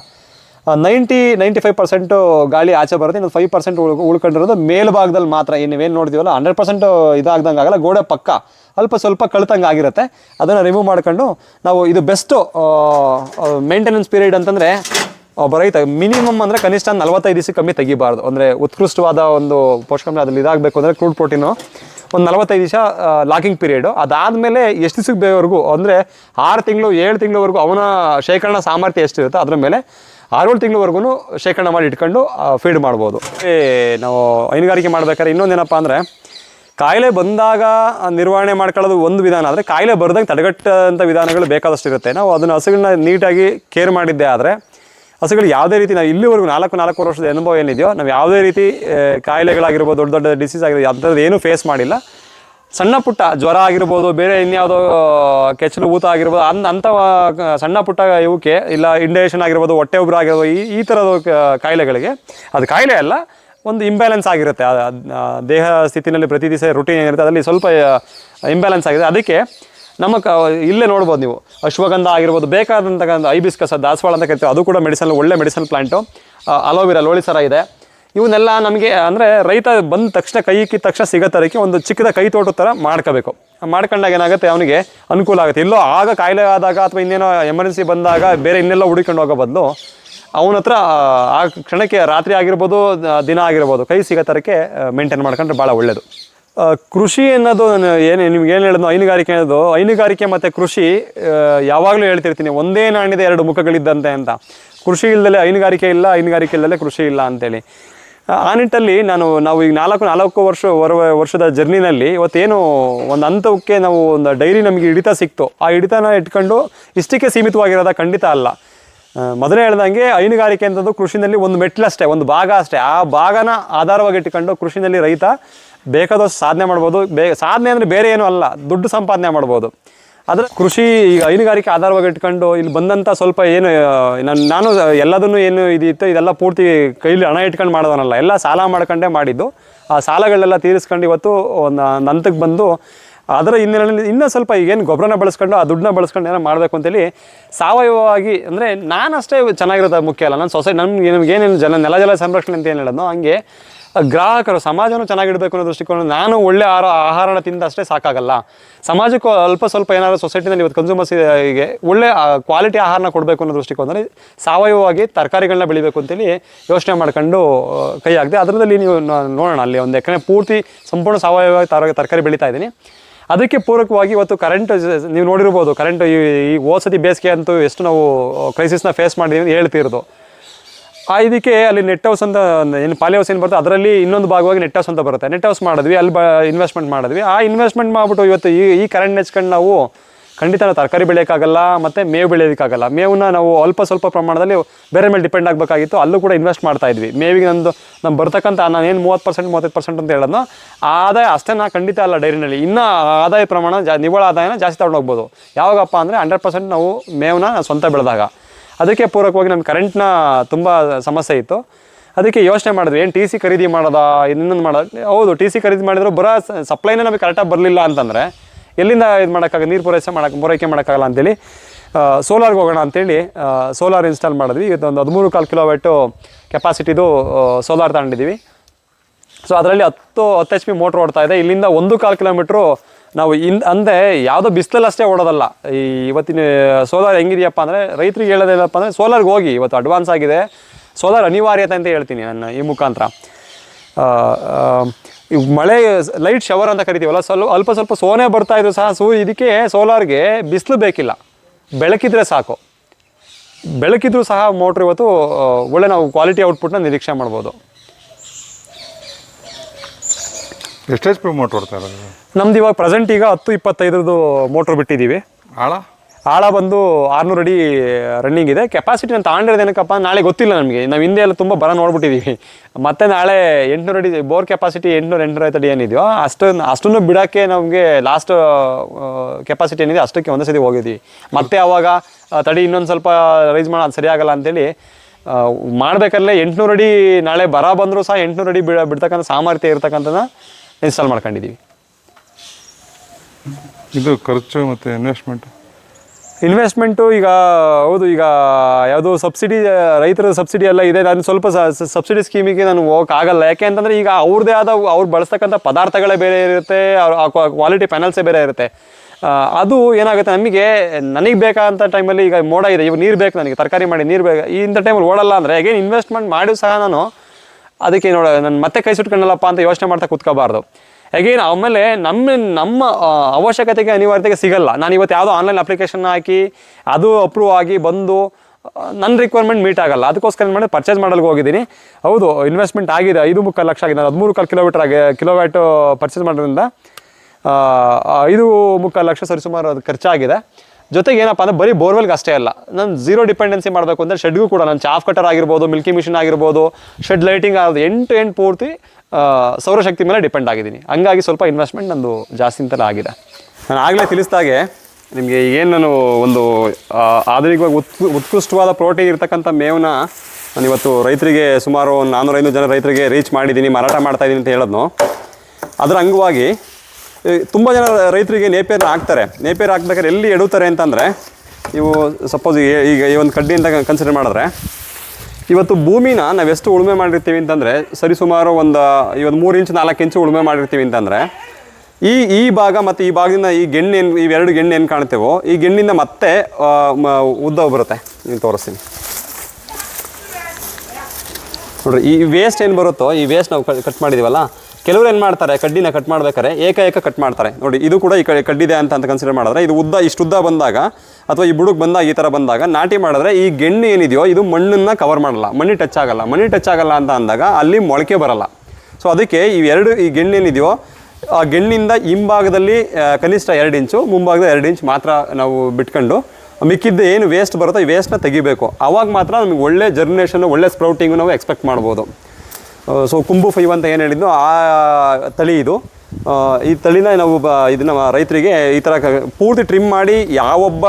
A: ನೈಂಟಿ ನೈಂಟಿ ಫೈವ್ ಪರ್ಸೆಂಟು ಗಾಳಿ ಆಚೆ ಬರುತ್ತೆ ಇನ್ನು ಫೈವ್ ಪರ್ಸೆಂಟ್ ಉಳ್, ಉಳ್ಕೊಂಡಿರೋದು ಮೇಲ್ಭಾಗದಲ್ಲಿ ಮಾತ್ರ. ಏನು ನೀವೇನು ನೋಡ್ತೀವಲ್ಲ ಹಂಡ್ರೆಡ್ ಪರ್ಸೆಂಟ್ ಇದಾಗ್ದಂಗೆ ಆಗಲ್ಲ, ಗೋಡೆ ಪಕ್ಕ, ಅಲ್ಪ ಸ್ವಲ್ಪ ಕಳ್ತಂಗೆ ಆಗಿರುತ್ತೆ. ಅದನ್ನು ರಿಮೂವ್ ಮಾಡ್ಕೊಂಡು ನಾವು ಇದು ಬೆಸ್ಟು ಮೇಂಟೆನೆನ್ಸ್ ಪೀರಿಯಡ್ ಅಂತಂದರೆ ಬರೈತ ಮಿನಿಮಮ್ ಅಂದರೆ ಕನಿಷ್ಠ ನಲವತ್ತೈದು ದಿವಸ ಕಮ್ಮಿ ತೆಗಿಬಾರ್ದು. ಅಂದರೆ ಉತ್ಕೃಷ್ಟವಾದ ಒಂದು ಪೋಷಕಾಂಶ ಅದ್ರಲ್ಲಿ ಇದಾಗಬೇಕು ಅಂದರೆ ಕ್ರೂಡ್ ಪ್ರೋಟೀನು ಒಂದು ನಲವತ್ತೈದು ದಿವಸ ಲಾಕಿಂಗ್ ಪೀರಿಯಡು ಅದಾದಮೇಲೆ ಎಷ್ಟು ದಿವಸಕ್ಕೆ ಬೇವರೆಗೂ, ಅಂದರೆ ಆರು ತಿಂಗಳು, ಏಳು ತಿಂಗಳವರೆಗೂ ಅವನ ಶೇಖರಣಾ ಸಾಮರ್ಥ್ಯ ಎಷ್ಟಿರುತ್ತೋ ಅದರ ಮೇಲೆ ಆರೇಳು ತಿಂಗಳವರೆಗೂ ಶೇಖರಣೆ ಮಾಡಿ ಇಟ್ಕೊಂಡು ಫೀಡ್ ಮಾಡ್ಬೋದು. ಏ, ನಾವು ಹೈನುಗಾರಿಕೆ ಮಾಡ್ಬೇಕಾದ್ರೆ ಇನ್ನೊಂದೇನಪ್ಪ ಅಂದರೆ, ಕಾಯಿಲೆ ಬಂದಾಗ ನಿರ್ವಹಣೆ ಮಾಡ್ಕೊಳ್ಳೋದು ಒಂದು ವಿಧಾನ, ಆದರೆ ಕಾಯಿಲೆ ಬರ್ದಂಗೆ ತಡೆಗಟ್ಟಂಥ ವಿಧಾನಗಳು ಬೇಕಾದಷ್ಟು ಇರುತ್ತೆ ನಾವು ಅದನ್ನು ಹಸುಗಳನ್ನ ನೀಟಾಗಿ ಕೇರ್ ಮಾಡಿದ್ದೆ ಆದರೆ, ಹಸುಗಳು ಯಾವುದೇ ರೀತಿ ನಾವು ಇಲ್ಲಿವರೆಗೂ ನಾಲ್ಕು ನಾಲ್ಕು ವರ್ಷದ ಅನುಭವ ಏನಿದೆಯೋ, ನಾವು ಯಾವುದೇ ರೀತಿ ಕಾಯಿಲೆಗಳಾಗಿರ್ಬೋದು, ದೊಡ್ಡ ದೊಡ್ಡ ಡಿಸೀಸ್ ಆಗಿರ್ಬೋದು, ಅಂಥದ್ದು ಏನೂ ಫೇಸ್ ಮಾಡಿಲ್ಲ. ಸಣ್ಣ ಪುಟ್ಟ ಜ್ವರ ಆಗಿರ್ಬೋದು, ಬೇರೆ ಇನ್ಯಾವುದೋ ಕೆಚ್ಚಲು ಊತ ಆಗಿರ್ಬೋದು, ಅಂದ ಅಂಥ ಸಣ್ಣ ಪುಟ್ಟ ಇವಕ್ಕೆ, ಇಲ್ಲ ಇಂಡೇಷನ್ ಆಗಿರ್ಬೋದು, ಹೊಟ್ಟೆ ಉಬ್ರ ಆಗಿರ್ಬೋದು, ಈ ಈ ಥರದ ಕಾಯಿಲೆಗಳಿಗೆ, ಅದು ಕಾಯಿಲೆ ಅಲ್ಲ, ಒಂದು ಇಂಬ್ಯಾಲೆನ್ಸ್ ಆಗಿರುತ್ತೆ. ದೇಹ ಸ್ಥಿತಿನಲ್ಲಿ ಪ್ರತಿ ದಿವಸ ರುಟೀನ್ ಏನಿರುತ್ತೆ, ಅದರಲ್ಲಿ ಸ್ವಲ್ಪ ಇಂಬ್ಯಾಲೆನ್ಸ್ ಆಗಿದೆ. ಅದಕ್ಕೆ ನಮ್ಮ ಕ, ಇಲ್ಲೇ ನೋಡ್ಬೋದು ನೀವು, ಅಶ್ವಗಂಧ ಆಗಿರ್ಬೋದು ಬೇಕಾದಂತಕ್ಕಂಥ ಐಬಿಸ್ಕಸ ದಾಸವಾಳ ಅಂತ ಕರಿತೀವಿ ಅದು ಕೂಡ ಮೆಡಿಸನ್ ಒಳ್ಳೆ ಮೆಡಿಸನ್ ಪ್ಲಾಂಟು ಅಲೋವಿರಾ ಲೋಳಿಸರ ಇದೆ. ಇವನ್ನೆಲ್ಲ ನಮಗೆ, ಅಂದರೆ ರೈತ ಬಂದ ತಕ್ಷಣ ಕೈ ಇಕ್ಕಿದ ತಕ್ಷಣ ಸಿಗೋ ಥರಕ್ಕೆ ಒಂದು ಚಿಕ್ಕದ ಕೈ ತೋಟದ ಥರ ಮಾಡ್ಕೋಬೇಕು. ಮಾಡ್ಕೊಂಡಾಗ ಏನಾಗುತ್ತೆ, ಅವನಿಗೆ ಅನುಕೂಲ ಆಗುತ್ತೆ. ಎಲ್ಲೋ ಆಗ ಕಾಯಿಲೆ ಆದಾಗ ಅಥವಾ ಇನ್ನೇನೋ ಎಮರ್ಜೆನ್ಸಿ ಬಂದಾಗ ಬೇರೆ ಇನ್ನೆಲ್ಲ ಹುಡುಕೊಂಡು ಹೋಗೋ ಬದಲು ಅವನ ಹತ್ರ, ಆ ಕ್ಷಣಕ್ಕೆ ರಾತ್ರಿ ಆಗಿರ್ಬೋದು ದಿನ ಆಗಿರ್ಬೋದು, ಕೈ ಸಿಗೋ ಥರಕ್ಕೆ ಮೇಂಟೈನ್ ಮಾಡ್ಕೊಂಡ್ರೆ ಭಾಳ ಒಳ್ಳೆಯದು ಕೃಷಿ ಅನ್ನೋದು ನಾನು ಏನು, ನಿಮ್ಗೆ ಏನು ಹೇಳೋದು? ಹೈನುಗಾರಿಕೆ ಅನ್ನೋದು. ಹೈನುಗಾರಿಕೆ ಮತ್ತು ಕೃಷಿ ಯಾವಾಗಲೂ ಹೇಳ್ತಿರ್ತೀನಿ. ಒಂದೇ ನಾಣ್ಯದ ಎರಡು ಮುಖಗಳಿದ್ದಂತೆ ಅಂತ. ಕೃಷಿ ಇಲ್ಲದಲ್ಲೇ ಹೈನುಗಾರಿಕೆ ಇಲ್ಲ, ಹೈನುಗಾರಿಕೆ ಇಲ್ಲದಲೆ ಕೃಷಿ ಇಲ್ಲ ಅಂತೇಳಿ. ಆ ನಿಟ್ಟಲ್ಲಿ ನಾನು, ನಾವು ಈಗ ನಾಲ್ಕು ನಾಲ್ಕು ವರ್ಷ, ವರ, ವರ್ಷದ ಜರ್ನಿನಲ್ಲಿ ಇವತ್ತೇನು ಒಂದು ಹಂತಕ್ಕೆ ನಾವು ಒಂದು ಡೈರಿ ನಮಗೆ ಹಿಡಿತ ಸಿಕ್ತು. ಆ ಹಿಡಿತನ ಇಟ್ಕೊಂಡು ಇಷ್ಟಕ್ಕೆ ಸೀಮಿತವಾಗಿರೋದ ಖಂಡಿತ ಅಲ್ಲ. ಮೊದಲೇ ಹೇಳ್ದಂಗೆ ಹೈನುಗಾರಿಕೆ ಅಂತಂದು ಕೃಷಿನಲ್ಲಿ ಒಂದು ಮೆಟ್ಲಷ್ಟೇ, ಒಂದು ಭಾಗ ಅಷ್ಟೇ. ಆ ಭಾಗನ ಆಧಾರವಾಗಿ ಇಟ್ಕೊಂಡು ಕೃಷಿನಲ್ಲಿ ರೈತ ಬೇಕಾದಷ್ಟು ಸಾಧನೆ ಮಾಡ್ಬೋದು. ಬೇ, ಸಾಧನೆ ಅಂದರೆ ಬೇರೆ ಏನೂ ಅಲ್ಲ, ದುಡ್ಡು ಸಂಪಾದನೆ ಮಾಡ್ಬೋದು. ಆದರೆ ಕೃಷಿ ಈಗ ಹೈನುಗಾರಿಕೆ ಆಧಾರವಾಗಿ ಇಟ್ಕೊಂಡು ಇಲ್ಲಿ ಬಂದಂಥ ಸ್ವಲ್ಪ ಏನು, ನಾನು ನಾನು ಎಲ್ಲದನ್ನು ಏನು ಇದಿತ್ತು ಇದೆಲ್ಲ ಪೂರ್ತಿ ಕೈಲಿ ಹಣ ಇಟ್ಕೊಂಡು ಮಾಡೋದನ್ನಲ್ಲ ಎಲ್ಲ ಸಾಲ ಮಾಡ್ಕೊಂಡೇ ಮಾಡಿದ್ದು. ಆ ಸಾಲಗಳೆಲ್ಲ ತೀರಿಸ್ಕೊಂಡು ಇವತ್ತು ಒಂದು ನಂತಕ್ಕೆ ಬಂದು ಅದರ ಹಿನ್ನೆಲೆಯಲ್ಲಿ ಇನ್ನೂ ಸ್ವಲ್ಪ ಈಗೇನು ಗೊಬ್ಬರನ ಬಳಸ್ಕೊಂಡು, ಆ ದುಡ್ಡನ್ನ ಬಳಸ್ಕೊಂಡು ಏನೋ ಮಾಡಬೇಕು ಅಂತೇಳಿ ಸಾವಯವವಾಗಿ ಅಂದರೆ ನಾನಷ್ಟೇ ಚೆನ್ನಾಗಿರೋದು ಮುಖ್ಯ ಅಲ್ಲ. ನನ್ನ ಸೊಸೈಟಿ ನಮ್ಗೆ ಏನೇನು ಜನ ನೆಲ ಜಲ ಸಂರಕ್ಷಣೆ ಅಂತ ಏನು ಹೇಳೋದು, ಹಂಗೆ ಗ್ರಾಹಕರು ಸಮಾಜವನ್ನು ಚೆನ್ನಾಗಿಡಬೇಕು ಅನ್ನೋ ದೃಷ್ಟಿಕೋನ ನಾನು ಒಳ್ಳೆ ಆಹಾರ ಆಹಾರನ ತಿಂದ ಅಷ್ಟೇ ಸಾಕಾಗಲ್ಲ. ಸಮಾಜಕ್ಕೂ ಅಲ್ಪ ಸ್ವಲ್ಪ ಏನಾದರೂ ಸೊಸೈಟಿನಲ್ಲಿ ಇವತ್ತು ಕನ್ಸ್ಯೂಮರ್ಸಿಗೆ ಒಳ್ಳೆ ಕ್ವಾಲಿಟಿ ಆಹಾರನ ಕೊಡಬೇಕು ಅನ್ನೋ ದೃಷ್ಟಿಕೋನದಲ್ಲಿ ಸಾವಯವವಾಗಿ ತರಕಾರಿಗಳನ್ನ ಬೆಳಿಬೇಕು ಅಂತೇಳಿ ಯೋಚನೆ ಮಾಡ್ಕೊಂಡು ಕೈ ಆಗಿದೆ ಅದರಲ್ಲಿ ನೀವು ನೋಡೋಣ, ಅಲ್ಲಿ ಒಂದು ಎಕರೆ ಪೂರ್ತಿ ಸಂಪೂರ್ಣ ಸಾವಯವ ತರ ತರಕಾರಿ ಬೆಳೀತಾ ಇದ್ದೀನಿ. ಅದಕ್ಕೆ ಪೂರಕವಾಗಿ ಇವತ್ತು ಕರೆಂಟ್ ನೀವು ನೋಡಿರ್ಬೋದು ಕರೆಂಟ್ ಈ ಈ ಓಸತಿ ಸತಿ ಬೇಸಿಗೆ ಅಂತೂ ಎಷ್ಟು ನಾವು ಕ್ರೈಸಿಸ್ನ ಫೇಸ್ ಮಾಡಿದ್ದೀವಿ ಅಂತ ಹೇಳ್ತಿರೋದು. ಆ ಇದಕ್ಕೆ ಅಲ್ಲಿ ನೆಟ್ ಹೌಸ್ ಅಂತ ಏನು ಪಾಲಿ ಹೌಸ್ ಏನು ಬರುತ್ತೆ ಅದರಲ್ಲಿ ಇನ್ನೊಂದು ಭಾಗವಾಗಿ ನೆಟ್ ಹೌಸ್ ಅಂತ ಬರುತ್ತೆ. ನೆಟ್ ಹೌಸ್ ಮಾಡಿದ್ವಿ, ಅಲ್ಲಿ ಬ ಇನ್ವೆಸ್ಟ್ಮೆಂಟ್ ಮಾಡಿದ್ವಿ. ಆ ಇನ್ವೆಸ್ಟ್ಮೆಂಟ್ ಮಾಡ್ಬಿಟ್ಟು ಇವತ್ತು ಈ ಈ ಕರೆಂಟ್ ನೆಚ್ಕೊಂಡು ನಾವು ಖಂಡಿತ ನಾವು ತರಕಾರಿ ಬೆಳೆಯೋಕ್ಕಾಗಲ್ಲ, ಮತ್ತು ಮೇವು ಬೆಳೆಯೋದಕ್ಕಾಗಲ್ಲ. ಮೇವನ್ನ ನಾವು ಅಲ್ಪ ಸ್ವಲ್ಪ ಪ್ರಮಾಣದಲ್ಲಿ ಬೇರೆ ಮೇಲೆ ಡಿಪೆಂಡ್ ಆಗಬೇಕಾಗಿತ್ತು. ಅಲ್ಲೂ ಕೂಡ ಇನ್ವೆಸ್ಟ್ ಮಾಡ್ತಾ ಇದ್ವಿ. ಮೇವಿಗೆ ನಂದು ನಮ್ಮ ಬರ್ತಕ್ಕಂಥ ನಾನು ಏನು ಮೂವತ್ತು ಪರ್ಸೆಂಟ್ ಮೂವತ್ತೈದು ಪರ್ಸೆಂಟ್ ಅಂತ ಹೇಳೋದು ಆದಾಯ ಅಷ್ಟೇ ನಾ ಖಂಡಿತ ಅಲ್ಲ ಡೈರಿನಲ್ಲಿ. ಇನ್ನೂ ಆದಾಯ ಪ್ರಮಾಣ ಜಾ ನಿವ್ವಳ ಆದಾಯನ ಜಾಸ್ತಿ ತಗೊಂಡು ಹೋಗ್ಬೋದು ಯಾವಾಗಪ್ಪ ಅಂದರೆ ಹಂಡ್ರೆಡ್ ಪರ್ಸೆಂಟ್ ನಾವು ಮೇವನ್ನ ಸ್ವಂತ ಬೆಳೆದಾಗ. ಅದಕ್ಕೆ ಪೂರಕವಾಗಿ ನಮ್ಮ ಕರೆಂಟ್ನ ತುಂಬ ಸಮಸ್ಯೆ ಇತ್ತು. ಅದಕ್ಕೆ ಯೋಚನೆ ಮಾಡಿದ್ವಿ, ಏನು ಟಿ ಸಿ ಖರೀದಿ ಮಾಡೋದಾ ಇನ್ನೊಂದು ಮಾಡೋದು? ಹೌದು ಟಿ ಸಿ ಖರೀದಿ ಮಾಡಿದ್ರು ಬರೋ ಸಪ್ಲೈನೇ ನಮಗೆ ಕರೆಕ್ಟಾಗಿ ಬರಲಿಲ್ಲ ಅಂತಂದರೆ, ಎಲ್ಲಿಂದ ಇದು ಮಾಡೋಕ್ಕಾಗ ನೀರು ಪೂರೈಕೆ ಮಾಡೋಕೆ, ಪೂರೈಕೆ ಮಾಡೋಕ್ಕಾಗಲ್ಲ ಅಂತೇಳಿ ಸೋಲಾರ್ಗೆ ಹೋಗೋಣ ಅಂತೇಳಿ ಸೋಲಾರ್ ಇನ್ಸ್ಟಾಲ್ ಮಾಡಿದ್ವಿ. ಇದೊಂದು ಹದಿಮೂರು ಕಾಲು ಕಿಲೋವೆಟ್ಟು ಕೆಪಾಸಿಟಿದು ಸೋಲಾರ್ ತಗೊಂಡಿದ್ದೀವಿ. ಸೊ ಅದರಲ್ಲಿ ಹತ್ತು ಹತ್ತು ಎಚ್ ಪಿ ಮೋಟ್ರ್ ಓಡ್ತಾ ಇದೆ. ಇಲ್ಲಿಂದ ಒಂದು ಕಾಲು ಕಿಲೋಮೀಟ್ರು ನಾವು ಇನ್ ಅಂದೆ ಯಾವುದೋ ಬಿಸಿಲಲ್ಲಿ ಅಷ್ಟೇ ಓಡೋದಲ್ಲ. ಈ ಇವತ್ತಿನ ಸೋಲಾರ್ ಹೆಂಗಿದೆಯಪ್ಪ ಅಂದರೆ ರೈತರಿಗೆ ಹೇಳೋದೇನಪ್ಪ ಅಂದರೆ ಸೋಲಾರ್ಗೆ ಹೋಗಿ ಇವತ್ತು ಅಡ್ವಾನ್ಸ್ ಆಗಿದೆ. ಸೋಲಾರ್ ಅನಿವಾರ್ಯತೆ ಅಂತ ಹೇಳ್ತೀನಿ ನಾನು ಈ ಮುಖಾಂತರ. ಆ, ಮಳೆ ಲೈಟ್ ಶವರ್ ಅಂತ ಕರಿತೀವಲ್ಲ ಸ್ವಲ್ಪ ಅಲ್ಪ ಸ್ವಲ್ಪ ಸೋನೆ ಬರ್ತಾ ಇದ್ರು ಸಹ ಸೂ ಇದಕ್ಕೆ ಸೋಲಾರ್ಗೆ ಬಿಸಿಲು ಬೇಕಿಲ್ಲ. ಬೆಳಕಿದ್ರೆ ಸಾಕು. ಬೆಳಕಿದ್ರೂ ಸಹ ಮೋಟ್ರ್ ಇವತ್ತು ಒಳ್ಳೆ ನಾವು ಕ್ವಾಲಿಟಿ ಔಟ್ಪುಟ್ನ ನಿರೀಕ್ಷೆ ಮಾಡ್ಬೋದು.
C: ಎಷ್ಟು ಎಚ್ ಪಿ ಮೋಟ್ರ್ ಇರೋದು?
A: ನಮ್ದು ಇವಾಗ ಪ್ರೆಸೆಂಟ್ ಈಗ ಹತ್ತು ಇಪ್ಪತ್ತೈದರದ್ದು ಮೋಟ್ರ್ ಬಿಟ್ಟಿದ್ದೀವಿ
C: ಆಳ?
A: ಆಳ ಬಂದು ಆರ್ನೂರು ಅಡಿ ರನ್ನಿಂಗ್ ಇದೆ. ಕೆಪಾಸಿಟಿ ನಾನು ತಗೊಂಡಿರೋದು ಏನಕ್ಕಪ್ಪ ನಾಳೆ ಗೊತ್ತಿಲ್ಲ ನಮಗೆ. ನಾವು ಹಿಂದೆ ಎಲ್ಲ ತುಂಬ ಬರ ನೋಡ್ಬಿಟ್ಟಿದ್ದೀವಿ ಮತ್ತೆ ನಾಳೆ ಎಂಟುನೂರು ಅಡಿ ಬೋರ್ ಕೆಪಾಸಿಟಿ ಎಂಟುನೂರು ಎಂಟುನೂರ ಅಡಿ ಏನಿದೆಯೋ ಅಷ್ಟನ್ನು ಅಷ್ಟನ್ನು ಬಿಡೋಕ್ಕೆ ನಮಗೆ ಲಾಸ್ಟ್ ಕೆಪಾಸಿಟಿ ಏನಿದೆ ಅಷ್ಟಕ್ಕೆ ಒಂದೇ ಸತಿ ಹೋಗಿದ್ವಿ. ಮತ್ತೆ ಅವಾಗ ತಡಿ ಇನ್ನೊಂದು ಸ್ವಲ್ಪ ರೈಸ್ ಮಾಡೋದು ಸರಿಯಾಗಲ್ಲ ಅಂತೇಳಿ ಮಾಡಬೇಕಲ್ಲೇ ಎಂಟುನೂರು ಅಡಿ ನಾಳೆ ಬರ ಬಂದರೂ ಸಹ ಎಂಟುನೂರು ಅಡಿ ಬಿಡ ಬಿಡ್ತಕ್ಕಂಥ ಸಾಮರ್ಥ್ಯ ಇರ್ತಕ್ಕಂಥದ್ದನ್ನ ಇನ್ಸ್ಟಾಲ್ ಮಾಡ್ಕೊಂಡಿದ್ದೀವಿ
C: ಇದು ಖರ್ಚು ಮತ್ತು ಇನ್ವೆಸ್ಟ್ಮೆಂಟ್
A: ಇನ್ವೆಸ್ಟ್ಮೆಂಟು ಈಗ ಹೌದು ಈಗ ಯಾವುದು ಸಬ್ಸಿಡಿ ರೈತರ ಸಬ್ಸಿಡಿ ಎಲ್ಲ ಇದೆ. ನಾನು ಸ್ವಲ್ಪ ಸಬ್ಸಿಡಿ ಸ್ಕೀಮಿಗೆ ನಾನು ಹೋಗೋಕ್ಕಾಗಲ್ಲ ಯಾಕೆ ಅಂತಂದರೆ ಈಗ ಅವ್ರದ್ದೇ ಆದ ಅವ್ರು ಬಳಸ್ತಕ್ಕಂಥ ಪದಾರ್ಥಗಳೇ ಬೇರೆ ಇರುತ್ತೆ ಅವ್ರ ಕ್ವಾಲಿಟಿ ಪ್ಯಾನಲ್ಸೇ ಬೇರೆ ಇರುತ್ತೆ. ಅದು ಏನಾಗುತ್ತೆ ನಮಗೆ ನನಗೆ ಬೇಕಾದಂಥ ಟೈಮಲ್ಲಿ ಈಗ ಮೋಡ ಇದೆ. ಇವಾಗ ನೀರು ಬೇಕು ನನಗೆ ತರಕಾರಿ ಮಾಡಿ ನೀರು ಬೇಕು. ಇಂಥ ಟೈಮಲ್ಲಿ ಓಡಲ್ಲ ಅಂದರೆ ಅಗೇನ್ ಇನ್ವೆಸ್ಟ್ಮೆಂಟ್ ಮಾಡಿ ಸಹ ನಾನು ಅದಕ್ಕೆ ನೋಡ, ನಾನು ಮತ್ತೆ ಕೈ ಸುಟ್ಕೊಂಡಲ್ಲಪ್ಪ ಅಂತ ಯೋಚನೆ ಮಾಡ್ತಾ ಕೂತ್ಕೋಬಾರ್ದು. ಅಗೇನ್ ಆಮೇಲೆ ನಮ್ಮ ನಮ್ಮ ಅವಶ್ಯಕತೆಗೆ ಅನಿವಾರ್ಯತೆಗೆ ಸಿಗಲ್ಲ. ನಾನು ಇವತ್ತು ಯಾವುದೋ ಆನ್ಲೈನ್ ಅಪ್ಲಿಕೇಶನ್ ಹಾಕಿ, ಅದು ಅಪ್ರೂವ್ ಆಗಿ ಬಂದು ನನ್ನ ರಿಕ್ವೈರ್ಮೆಂಟ್ ಮೀಟ್ ಆಗಲ್ಲ. ಅದಕ್ಕೋಸ್ಕರ ಏನು ಮಾಡಿ ಪರ್ಚೇಸ್ ಮಾಡಲ್ಗೆ ಹೋಗಿದ್ದೀನಿ. ಹೌದು ಇನ್ವೆಸ್ಟ್ಮೆಂಟ್ ಆಗಿದೆ ಐದು ಮುಕ್ಕಾಲು ಲಕ್ಷ ಆಗಿದೆ. ಹದಿಮೂರು ಕಾಲು ಕಿಲೋಮೀಟರ್ ಆಗಿ ಕಿಲೋವ್ಯಾಟು ಪರ್ಚೇಸ್ ಮಾಡೋದ್ರಿಂದ ಐದು ಮುಕ್ಕಾಲು ಲಕ್ಷ ಸರಿಸುಮಾರು ಅದು ಖರ್ಚಾಗಿದೆ. ಜೊತೆಗೆ ಏನಪ್ಪ ಅಂದ್ರೆ ಬರೀ ಬೋರ್ವೆಲ್ಗೆ ಅಷ್ಟೇ ಅಲ್ಲ. ನಾನು ಝೀರೋ ಡಿಪೆಂಡೆನ್ಸಿ ಮಾಡಬೇಕು ಅಂದರೆ ಶೆಡ್ಗೂ ಕೂಡ ನಾನು ಚಾಫ್ ಕಟರ್ ಆಗಿರ್ಬೋದು ಮಿಲ್ಕಿ ಮಿಷಿನ್ ಆಗಿರ್ಬೋದು ಶೆಡ್ ಲೈಟಿಂಗ್ ಆಗೋದು ಎಂಟು ಎಂಟು ಪೂರ್ತಿ ಸೌರಶಕ್ತಿ ಮೇಲೆ ಡಿಪೆಂಡ್ ಆಗಿದ್ದೀನಿ. ಹಂಗಾಗಿ ಸ್ವಲ್ಪ ಇನ್ವೆಸ್ಟ್ಮೆಂಟ್ ನಂದು ಜಾಸ್ತಿ ಅಂತಲೇ ಆಗಿದೆ. ನಾನು ಆಗಲೇ ತಿಳಿಸ್ದಾಗೆ ನಿಮಗೆ ಏನು ನಾನು ಒಂದು ಆಧುನಿಕವಾಗಿ ಉತ್, ಉತ್ಕೃಷ್ಟವಾದ ಪ್ರೋಟೀನ್ ಇರ್ತಕ್ಕಂಥ ಮೇವನ್ನ ನಾನು ಇವತ್ತು ರೈತರಿಗೆ ಸುಮಾರು ಒಂದು ನಾನ್ನೂರೈನೂರು ಜನ ರೈತರಿಗೆ ರೀಚ್ ಮಾಡಿದ್ದೀನಿ, ಮಾರಾಟ ಮಾಡ್ತಾಯಿದ್ದೀನಿ ಅಂತ ಹೇಳೋದು ಅದರ ಅಂಗವಾಗಿ ತುಂಬ ಜನ ರೈತರಿಗೆ ನೇಪೇರ್ ಹಾಕ್ತಾರೆ. ನೇಪೇರ್ ಹಾಕ್ಬೇಕಾದ್ರೆ ಎಲ್ಲಿ ಎಡುತ್ತಾರೆ ಅಂತಂದರೆ ನೀವು ಸಪೋಸ್ ಈಗ ಈ ಒಂದು ಕಡ್ಡಿಯಿಂದ ಕನ್ಸಿಡರ್ ಮಾಡಿದ್ರೆ, ಇವತ್ತು ಭೂಮಿನ ನಾವೆಷ್ಟು ಉಳುಮೆ ಮಾಡಿರ್ತೀವಿ ಅಂತಂದರೆ, ಸರಿಸುಮಾರು ಒಂದು ಇವತ್ತು ಮೂರು ಇಂಚು ನಾಲ್ಕು ಇಂಚು ಉಳುಮೆ ಮಾಡಿರ್ತೀವಿ ಅಂತಂದರೆ, ಈ ಈ ಭಾಗ ಮತ್ತು ಈ ಭಾಗದಿಂದ ಈ ಗೆಣ್ಣೆ ಏನು ಇವೆರಡು ಗೆಣ್ಣೆ ಏನು ಕಾಣ್ತೇವೋ, ಈ ಗೆಣ್ಣಿಂದ ಮತ್ತೆ ಉದ್ದ ಬರುತ್ತೆ. ನೀನು ತೋರಿಸ್ತೀನಿ. ನೋಡ್ರಿ, ಈ ವೇಸ್ಟ್ ಏನು ಬರುತ್ತೋ, ಈ ವೇಸ್ಟ್ ನಾವು ಕಟ್ ಮಾಡಿದೀವಲ್ಲ ಕೆಲವರು ಏನು ಮಾಡ್ತಾರೆ, ಕಡ್ಡಿನ ಕಟ್ ಮಾಡ್ಬೇಕಾದ್ರೆ ಏಕಾಏಕ ಕಟ್ ಮಾಡ್ತಾರೆ. ನೋಡಿ, ಇದು ಕೂಡ ಈ ಕಡೆ ಕಡ್ಡಿದೆ ಅಂತ ಅಂತ ಕನ್ಸಿಡರ್ ಮಾಡಿದ್ರೆ, ಇದು ಉದ್ದ, ಇಷ್ಟು ಉದ್ದ ಬಂದಾಗ ಅಥವಾ ಈ ಬುಡಕ್ಕೆ ಬಂದಾಗ ಈ ಥರ ಬಂದಾಗ ನಾಟಿ ಮಾಡಿದ್ರೆ ಈ ಗೆಣ್ಣು ಏನಿದೆಯೋ ಇದು ಮಣ್ಣನ್ನು ಕವರ್ ಮಾಡಲ್ಲ, ಮಣ್ಣಿ ಟಚ್ ಆಗಲ್ಲ. ಮಣ್ಣಿ ಟಚ್ ಆಗಲ್ಲ ಅಂತ ಅಂದಾಗ ಅಲ್ಲಿ ಮೊಳಕೆ ಬರಲ್ಲ. ಸೊ ಅದಕ್ಕೆ ಈ ಎರಡು ಈ ಗೆಣ್ಣು ಏನಿದೆಯೋ, ಆ ಗೆಣ್ಣಿಂದ ಹಿಂಭಾಗದಲ್ಲಿ ಕನಿಷ್ಠ ಎರಡು ಇಂಚು, ಮುಂಭಾಗದ ಎರಡು ಇಂಚು ಮಾತ್ರ ನಾವು ಬಿಟ್ಕೊಂಡು, ಮಿಕ್ಕಿದ್ದು ಏನು ವೇಸ್ಟ್ ಬರುತ್ತೋ ಈ ವೇಸ್ಟ್ನ ತೆಗಿಬೇಕು. ಆವಾಗ ಮಾತ್ರ ನಮಗೆ ಒಳ್ಳೆ ಜರ್ಮಿನೇಷನ್ ಒಳ್ಳೆ ಸ್ಪ್ರೌಟಿಂಗು ನಾವು ಎಕ್ಸ್ಪೆಕ್ಟ್ ಮಾಡ್ಬೋದು. ಸೊ ಕುಂಬು ಫೈವ್ ಅಂತ ಏನು ಹೇಳಿದ್ನೋ, ಆ ತಳಿ ಇದು. ಈ ತಳಿನ ನಾವು ಬ, ಇದನ್ನ ರೈತರಿಗೆ ಈ ಥರ ಪೂರ್ತಿ ಟ್ರಿಮ್ ಮಾಡಿ ಯಾವೊಬ್ಬ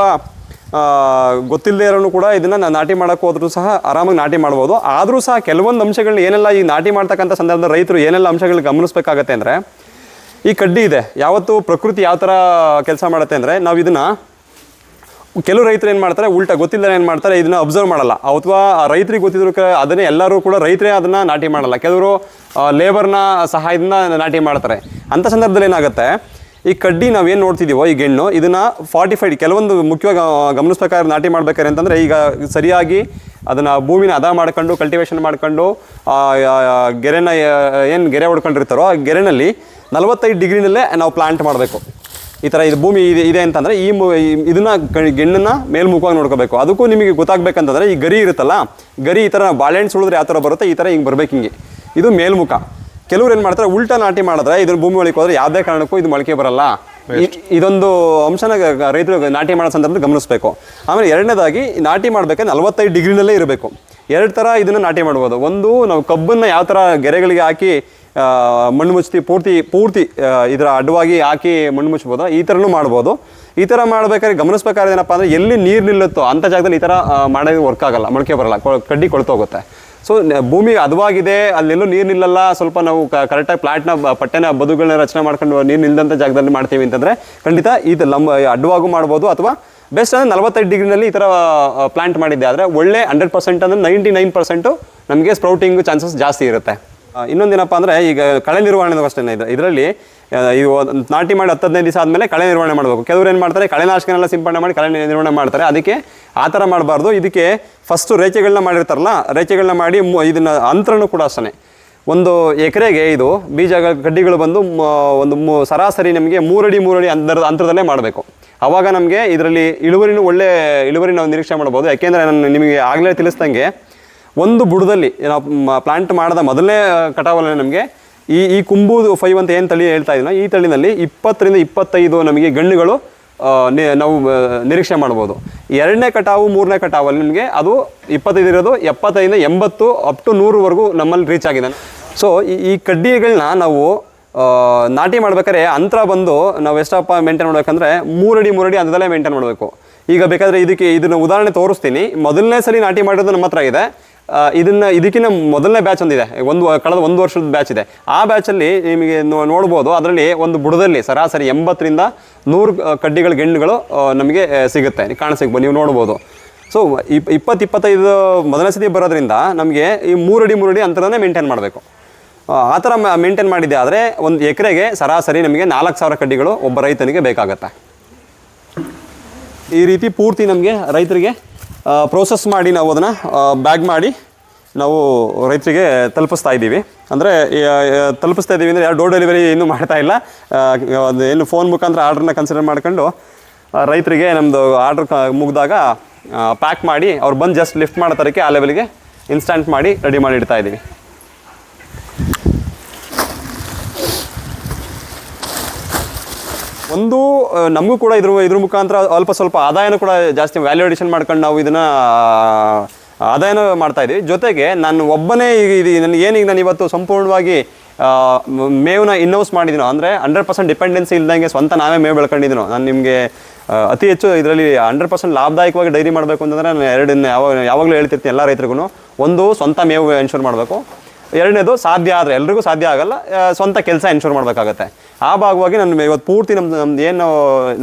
A: ಗೊತ್ತಿಲ್ಲದೆ ಇರೋನು ಕೂಡ ಇದನ್ನು ನಾಟಿ ಮಾಡೋಕ್ಕೆ ಹೋದ್ರೂ ಸಹ ಆರಾಮಾಗಿ ನಾಟಿ ಮಾಡ್ಬೋದು. ಆದರೂ ಸಹ ಕೆಲವೊಂದು ಅಂಶಗಳನ್ನ ಏನೆಲ್ಲ ಈ ನಾಟಿ ಮಾಡ್ತಕ್ಕಂಥ ಸಂದರ್ಭದಲ್ಲಿ ರೈತರು ಏನೆಲ್ಲ ಅಂಶಗಳನ್ನ ಗಮನಿಸಬೇಕಾಗತ್ತೆ ಅಂದರೆ, ಈ ಕಡ್ಡಿ ಇದೆ. ಯಾವತ್ತು ಪ್ರಕೃತಿ ಯಾವ ಥರ ಕೆಲಸ ಮಾಡುತ್ತೆ ಅಂದರೆ, ನಾವು ಇದನ್ನು ಕೆಲವು ರೈತರು ಏನು ಮಾಡ್ತಾರೆ, ಉಲ್ಟಾ ಗೊತ್ತಿಲ್ಲ ಏನು ಮಾಡ್ತಾರೆ, ಇದನ್ನ ಅಬ್ಸರ್ವ್ ಮಾಡಲ್ಲ. ಅಥವಾ ರೈತರಿಗೆ ಗೊತ್ತಿದ್ರು ಅದನ್ನೇ ಎಲ್ಲರೂ ಕೂಡ ರೈತರೇ ಅದನ್ನ ನಾಟಿ ಮಾಡಲ್ಲ. ಕೆಲವರು ಲೇಬರ್ನ ಸಹಾಯದಿಂದ ನಾಟಿ ಮಾಡ್ತಾರೆ. ಅಂಥ ಸಂದರ್ಭದಲ್ಲಿ ಏನಾಗುತ್ತೆ, ಈ ಕಡ್ಡಿ ನಾವೇನು ನೋಡ್ತಿದ್ದೀವೋ ಈ ಗೆಣ್ಣು, ಇದನ್ನ ಫಾರ್ಟಿಫೈಡ್ ಕೆಲವೊಂದು ಮುಖ್ಯವಾಗಿ ಗಮನಿಸ್ಬೇಕಾದ್ರೆ ನಾಟಿ ಮಾಡ್ಬೇಕಾದ್ರೆ ಅಂತಂದರೆ, ಈಗ ಸರಿಯಾಗಿ ಅದನ್ನ ಭೂಮಿನ ಹದ ಮಾಡ್ಕೊಂಡು ಕಲ್ಟಿವೇಷನ್ ಮಾಡ್ಕೊಂಡು ಗೆರೆನ, ಏನು ಗೆರೆ ಹೊಡ್ಕೊಂಡಿರ್ತಾರೋ, ಆ ಗೆರೆನಲ್ಲಿ ನಲವತ್ತೈದು ಡಿಗ್ರಿನಲ್ಲೇ ನಾವು ಪ್ಲಾಂಟ್ ಮಾಡಬೇಕು. ಈ ಥರ ಇದು ಭೂಮಿ ಇದೆ ಇದೆ ಅಂತಂದರೆ ಈ ಮು- ಇದನ್ನ ಗೆಣ್ಣನ್ನ ಮೇಲ್ಮುಖವಾಗಿ ನೋಡ್ಕೋಬೇಕು. ಅದಕ್ಕೂ ನಿಮಗೆ ಗೊತ್ತಾಗಬೇಕಂತಂದರೆ ಈ ಗರಿ ಇರುತ್ತಲ್ಲ ಗರಿ ಈ ಥರ ಬಾಳೆಹಣ್ಣು ಸುಳಿದ್ರೆ ಯಾವ ಥರ ಬರುತ್ತೆ ಈ ಥರ ಹಿಂಗೆ ಬರಬೇಕು ಹಿಂಗೆ. ಇದು ಮೇಲ್ಮುಖ. ಕೆಲವ್ರು ಏನು ಮಾಡ್ತಾರೆ ಉಲ್ಟಾ ನಾಟಿ ಮಾಡಿದ್ರೆ ಇದನ್ನು ಭೂಮಿ ಒಳಗೆ ಹೋದ್ರೆ ಯಾವುದೇ ಕಾರಣಕ್ಕೂ ಇದು ಮೊಳಕೆ ಬರಲ್ಲ. ಇದೊಂದು ಅಂಶನ ರೈತರು ನಾಟಿ ಮಾಡೋ ಸಂದರ್ಭದಲ್ಲಿ ಗಮನಿಸಬೇಕು. ಆಮೇಲೆ ಎರಡನೇದಾಗಿ ನಾಟಿ ಮಾಡಬೇಕಾದ್ರೆ ನಲವತ್ತೈದು ಡಿಗ್ರಿನಲ್ಲೇ ಇರಬೇಕು. ಎರಡು ಥರ ಇದನ್ನು ನಾಟಿ ಮಾಡ್ಬೋದು. ಒಂದು ನಾವು ಕಬ್ಬನ್ನು ಯಾವ ಥರ ಗೆರೆಗಳಿಗೆ ಹಾಕಿ ಮಣ್ಣು ಮುಚ್ಚಿ ಪೂರ್ತಿ ಪೂರ್ತಿ ಇದರ ಅಡ್ಡವಾಗಿ ಹಾಕಿ ಮಣ್ಣು ಮುಚ್ಬೋದು ಈ ಥರನೂ ಮಾಡ್ಬೋದು. ಈ ಥರ ಮಾಡಬೇಕಾದ್ರೆ ಗಮನಿಸ್ಬೇಕಾದ್ರೆ ಏನಪ್ಪ ಅಂದರೆ ಎಲ್ಲಿ ನೀರು ನಿಲ್ಲುತ್ತೋ ಅಂಥ ಜಾಗದಲ್ಲಿ ಈ ಥರ ಮಾಡೋದು ವರ್ಕ್ ಆಗಲ್ಲ, ಮೊಳಕೆ ಬರಲ್ಲ, ಕೊ- ಕಡ್ಡಿ ಕೊಳ್ತೋಗುತ್ತೆ. ಸೊ ಭೂಮಿ ಹದವಾಗಿದೆ ಅಲ್ಲೆಲ್ಲೂ ನೀರು ನಿಲ್ಲಲ್ಲ, ಸ್ವಲ್ಪ ನಾವು ಕರೆಕ್ಟಾಗಿ ಪ್ಲಾಟ್ನ ಪಟ್ಟೆನ, ಬದುಗಳನ್ನ ರಚನೆ ಮಾಡ್ಕೊಂಡು ನೀರು ನಿಲ್ಲದಂಥ ಜಾಗದಲ್ಲಿ ಮಾಡ್ತೀವಿ ಅಂತಂದರೆ ಖಂಡಿತ ಇದು ಲಂಬ ಅಡ್ಡವಾಗೂ ಮಾಡ್ಬೋದು ಅಥವಾ ಬೆಸ್ಟ್ ಅಂದರೆ ನಲವತ್ತೈದು ಡಿಗ್ರಿನಲ್ಲಿ ಈ ಥರ ಪ್ಲಾಂಟ್ ಮಾಡಿದ್ದೆ. ಆದರೆ ಒಳ್ಳೆ ಹಂಡ್ರೆಡ್ ಪರ್ಸೆಂಟ್ ಅಂದರೆ ನೈಂಟಿ ನೈನ್ ಪರ್ಸೆಂಟು ನಮಗೆ ಸ್ಪ್ರೌಟಿಂಗ್ ಚಾನ್ಸಸ್ ಜಾಸ್ತಿ ಇರುತ್ತೆ. ಇನ್ನೊಂದೇನಪ್ಪ ಅಂದರೆ ಈಗ ಕಳೆ ನಿರ್ವಹಣೆ ಅಷ್ಟೇ ಇದು. ಇದರಲ್ಲಿ ಇವು ನಾಟಿ ಮಾಡಿ ಹತ್ತು ಹದಿನೈದು ದಿವಸ ಆದಮೇಲೆ ಕಳೆ ನಿರ್ವಹಣೆ ಮಾಡಬೇಕು. ಕೆಲವರು ಏನು ಮಾಡ್ತಾರೆ ಕಳೆನಾಶಕನೆಲ್ಲ ಸಿಂಪಡಣೆ ಮಾಡಿ ಕಳೆ ನಿರ್ವಹಣೆ ಮಾಡ್ತಾರೆ. ಅದಕ್ಕೆ ಆ ಥರ ಮಾಡಬಾರ್ದು. ಇದಕ್ಕೆ ಫಸ್ಟು ರೇಚೆಗಳನ್ನ ಮಾಡಿರ್ತಾರಲ್ಲ ರೇಚೆಗಳನ್ನ ಮಾಡಿ ಇದನ್ನು ಅಂತರನೂ ಕೂಡ ಅಷ್ಟೇ ಒಂದು ಎಕರೆಗೆ ಇದು ಬೀಜ ಕಡ್ಡಿಗಳು ಬಂದು ಒಂದು ಮು, ಸರಾಸರಿ ನಮಗೆ ಮೂರಡಿ ಮೂರಡಿ ಅಂತರ, ಅಂತರದಲ್ಲೇ ಮಾಡಬೇಕು. ಆವಾಗ ನಮಗೆ ಇದರಲ್ಲಿ ಇಳುವರಿನೂ ಒಳ್ಳೆ ಇಳುವರಿ ನಾವು ನಿರೀಕ್ಷೆ ಮಾಡ್ಬೋದು. ಯಾಕೆಂದರೆ ನಾನು ನಿಮಗೆ ಆಗಲೇ ತಿಳಿಸ್ದಂಗೆ ಒಂದು ಬುಡದಲ್ಲಿ ನಾವು ಪ್ಲಾಂಟ್ ಮಾಡಿದ ಮೊದಲನೇ ಕಟಾವಲ್ಲಿ ನಮಗೆ ಈ ಈ ಕುಂಬು ಫೈವ್ ಅಂತ ಏನು ತಳಿ ಹೇಳ್ತಾ ಇದ್ದೀನೋ ಈ ತಳಿನಲ್ಲಿ ಇಪ್ಪತ್ತರಿಂದ ಇಪ್ಪತ್ತೈದು ನಮಗೆ ಗಣ್ಣುಗಳು ನಾವು ನಿರೀಕ್ಷೆ ಮಾಡ್ಬೋದು. ಎರಡನೇ ಕಟಾವು, ಮೂರನೇ ಕಟಾವಲ್ಲಿ ನಿಮಗೆ ಅದು ಇಪ್ಪತ್ತೈದು ಇರೋದು ಎಪ್ಪತ್ತೈದಿಂದ ಎಂಬತ್ತು ಅಪ್ ಟು ನೂರುವರೆಗೂ ನಮ್ಮಲ್ಲಿ ರೀಚ್ ಆಗಿದೆ. ಸೊ ಈ ಕಡ್ಡಿಗಳನ್ನ ನಾವು ನಾಟಿ ಮಾಡ್ಬೇಕಾದ್ರೆ ಅಂತರ ಬಂದು ನಾವು ಎಷ್ಟಪ್ಪ ಮೇಂಟೈನ್ ಮಾಡಬೇಕಂದ್ರೆ ಮೂರಡಿ ಮೂರಡಿ ಅಂತದಲ್ಲೇ ಮೇಂಟೈನ್ ಮಾಡಬೇಕು. ಈಗ ಬೇಕಾದರೆ ಇದಕ್ಕೆ, ಇದನ್ನು ಉದಾಹರಣೆ ತೋರಿಸ್ತೀನಿ. ಮೊದಲನೇ ಸಲ ನಾಟಿ ಮಾಡಿರೋದು ನಮ್ಮ ಹತ್ರ ಇದೆ. ಇದನ್ನ ಇದಕ್ಕಿಂತ ಮೊದಲನೇ ಬ್ಯಾಚ್ ಒಂದಿದೆ. ಒಂದು, ಕಳೆದ ಒಂದು ವರ್ಷದ ಬ್ಯಾಚ್ ಇದೆ. ಆ ಬ್ಯಾಚಲ್ಲಿ ನಿಮಗೆ ನೋಡ್ಬೋದು, ಅದರಲ್ಲಿ ಒಂದು ಬುಡದಲ್ಲಿ ಸರಾಸರಿ ಎಂಬತ್ತರಿಂದ ನೂರು ಕಡ್ಡಿಗಳ ಗೆಣ್ಣುಗಳು ನಮಗೆ ಸಿಗುತ್ತೆ. ಕಾಣಸಿಗ್ಬೋದು ನೀವು ನೋಡ್ಬೋದು. ಸೊ ಇಪ್ ಇಪ್ಪತ್ತು ಇಪ್ಪತ್ತೈದು ಮೊದಲನೇ ಸತಿ ಬರೋದ್ರಿಂದ ನಮಗೆ ಈ ಮೂರಡಿ ಮೂರಡಿ ಅಂತರನೇ ಮೇಂಟೈನ್ ಮಾಡಬೇಕು. ಆ ಥರ ಮೇಂಟೈನ್ ಮಾಡಿದ್ದೆ ಆದರೆ ಒಂದು ಎಕರೆಗೆ ಸರಾಸರಿ ನಮಗೆ ನಾಲ್ಕು ಸಾವಿರ ಕಡ್ಡಿಗಳು ಒಬ್ಬ ರೈತನಿಗೆ ಬೇಕಾಗತ್ತೆ. ಈ ರೀತಿ ಪೂರ್ತಿ ನಮಗೆ ರೈತರಿಗೆ ಪ್ರೋಸೆಸ್ ಮಾಡಿ ನಾವು ಅದನ್ನು ಬ್ಯಾಗ್ ಮಾಡಿ ನಾವು ರೈತರಿಗೆ ತಲುಪಿಸ್ತಾ ಇದ್ದೀವಿ. ಅಂದರೆ ತಲುಪಿಸ್ತಾ ಇದ್ದೀವಿ ಅಂದರೆ ಯಾರು ಡೋರ್ ಡೆಲಿವರಿ ಇನ್ನೂ ಮಾಡ್ತಾ ಇಲ್ಲ. ಅದು ಏನು ಫೋನ್ ಮುಖಾಂತರ ಆರ್ಡ್ರನ್ನ ಕನ್ಸಿಡರ್ ಮಾಡ್ಕೊಂಡು ರೈತರಿಗೆ ನಮ್ಮದು ಆರ್ಡ್ರ್ ಮುಗಿದಾಗ ಪ್ಯಾಕ್ ಮಾಡಿ, ಅವ್ರು ಬಂದು ಜಸ್ಟ್ ಲಿಫ್ಟ್ ಮಾಡೋ ತರಕ್ಕೆ ಆ ಲೆವೆಲ್ಗೆ ಇನ್ಸ್ಟಂಟ್ ಮಾಡಿ ರೆಡಿ ಮಾಡಿ ಇಡ್ತಾ ಇದ್ದೀವಿ. ಒಂದು ನಮಗೂ ಕೂಡ ಇದ್ರ ಇದ್ರ ಮುಖಾಂತರ ಅಲ್ಪ ಸ್ವಲ್ಪ ಆದಾಯನೂ ಕೂಡ ಜಾಸ್ತಿ ವ್ಯಾಲ್ಯೂ ಅಡಿಷನ್ ಮಾಡ್ಕೊಂಡು ನಾವು ಇದನ್ನ ಆದಾಯನ ಮಾಡ್ತಾ ಇದ್ದೀವಿ ಜೊತೆಗೆ ನಾನು ಒಬ್ಬನೇ ಇದು ನನಗೆ ಏನೀಗ ನಾನು ಇವತ್ತು ಸಂಪೂರ್ಣವಾಗಿ ಮೇವನ್ನ ಇನ್ನೋಸ್ ಮಾಡಿದ್ದೀನೋ ಅಂದರೆ ಹಂಡ್ರೆಡ್ ಪರ್ಸೆಂಟ್ ಡಿಪೆಂಡೆನ್ಸಿ ಇಲ್ದಂಗೆ ಸ್ವಂತ ನಾವೇ ಮೇವು ಬೆಳ್ಕೊಂಡಿದ್ದೀನೋ ನಾನು ನಿಮಗೆ ಅತಿ ಹೆಚ್ಚು ಇದರಲ್ಲಿ ಹಂಡ್ರೆಡ್ ಪರ್ಸೆಂಟ್ ಲಾಭದಾಯಕವಾಗಿ ಡೈರಿ ಮಾಡಬೇಕು ಅಂತಂದರೆ ನಾನು ಎರಡನ್ನ ಯಾವಾಗ ಯಾವಾಗಲೂ ಹೇಳ್ತಿರ್ತೀನಿ ಎಲ್ಲ ರೈತರಿಗೂ ಒಂದು, ಸ್ವಂತ ಮೇವು ಎನ್ಶೂರ್ ಮಾಡಬೇಕು. ಎರಡನೇದು ಸಾಧ್ಯ ಆದರೆ ಎಲ್ರಿಗೂ ಸಾಧ್ಯ ಆಗಲ್ಲ ಸ್ವಂತ ಕೆಲಸ ಎನ್ಶೂರ್ ಮಾಡಬೇಕಾಗತ್ತೆ. ಆ ಭಾಗವಾಗಿ ನಾನು ಇವತ್ತು ಪೂರ್ತಿ ನಮ್ದು ನಮ್ದು ಏನು,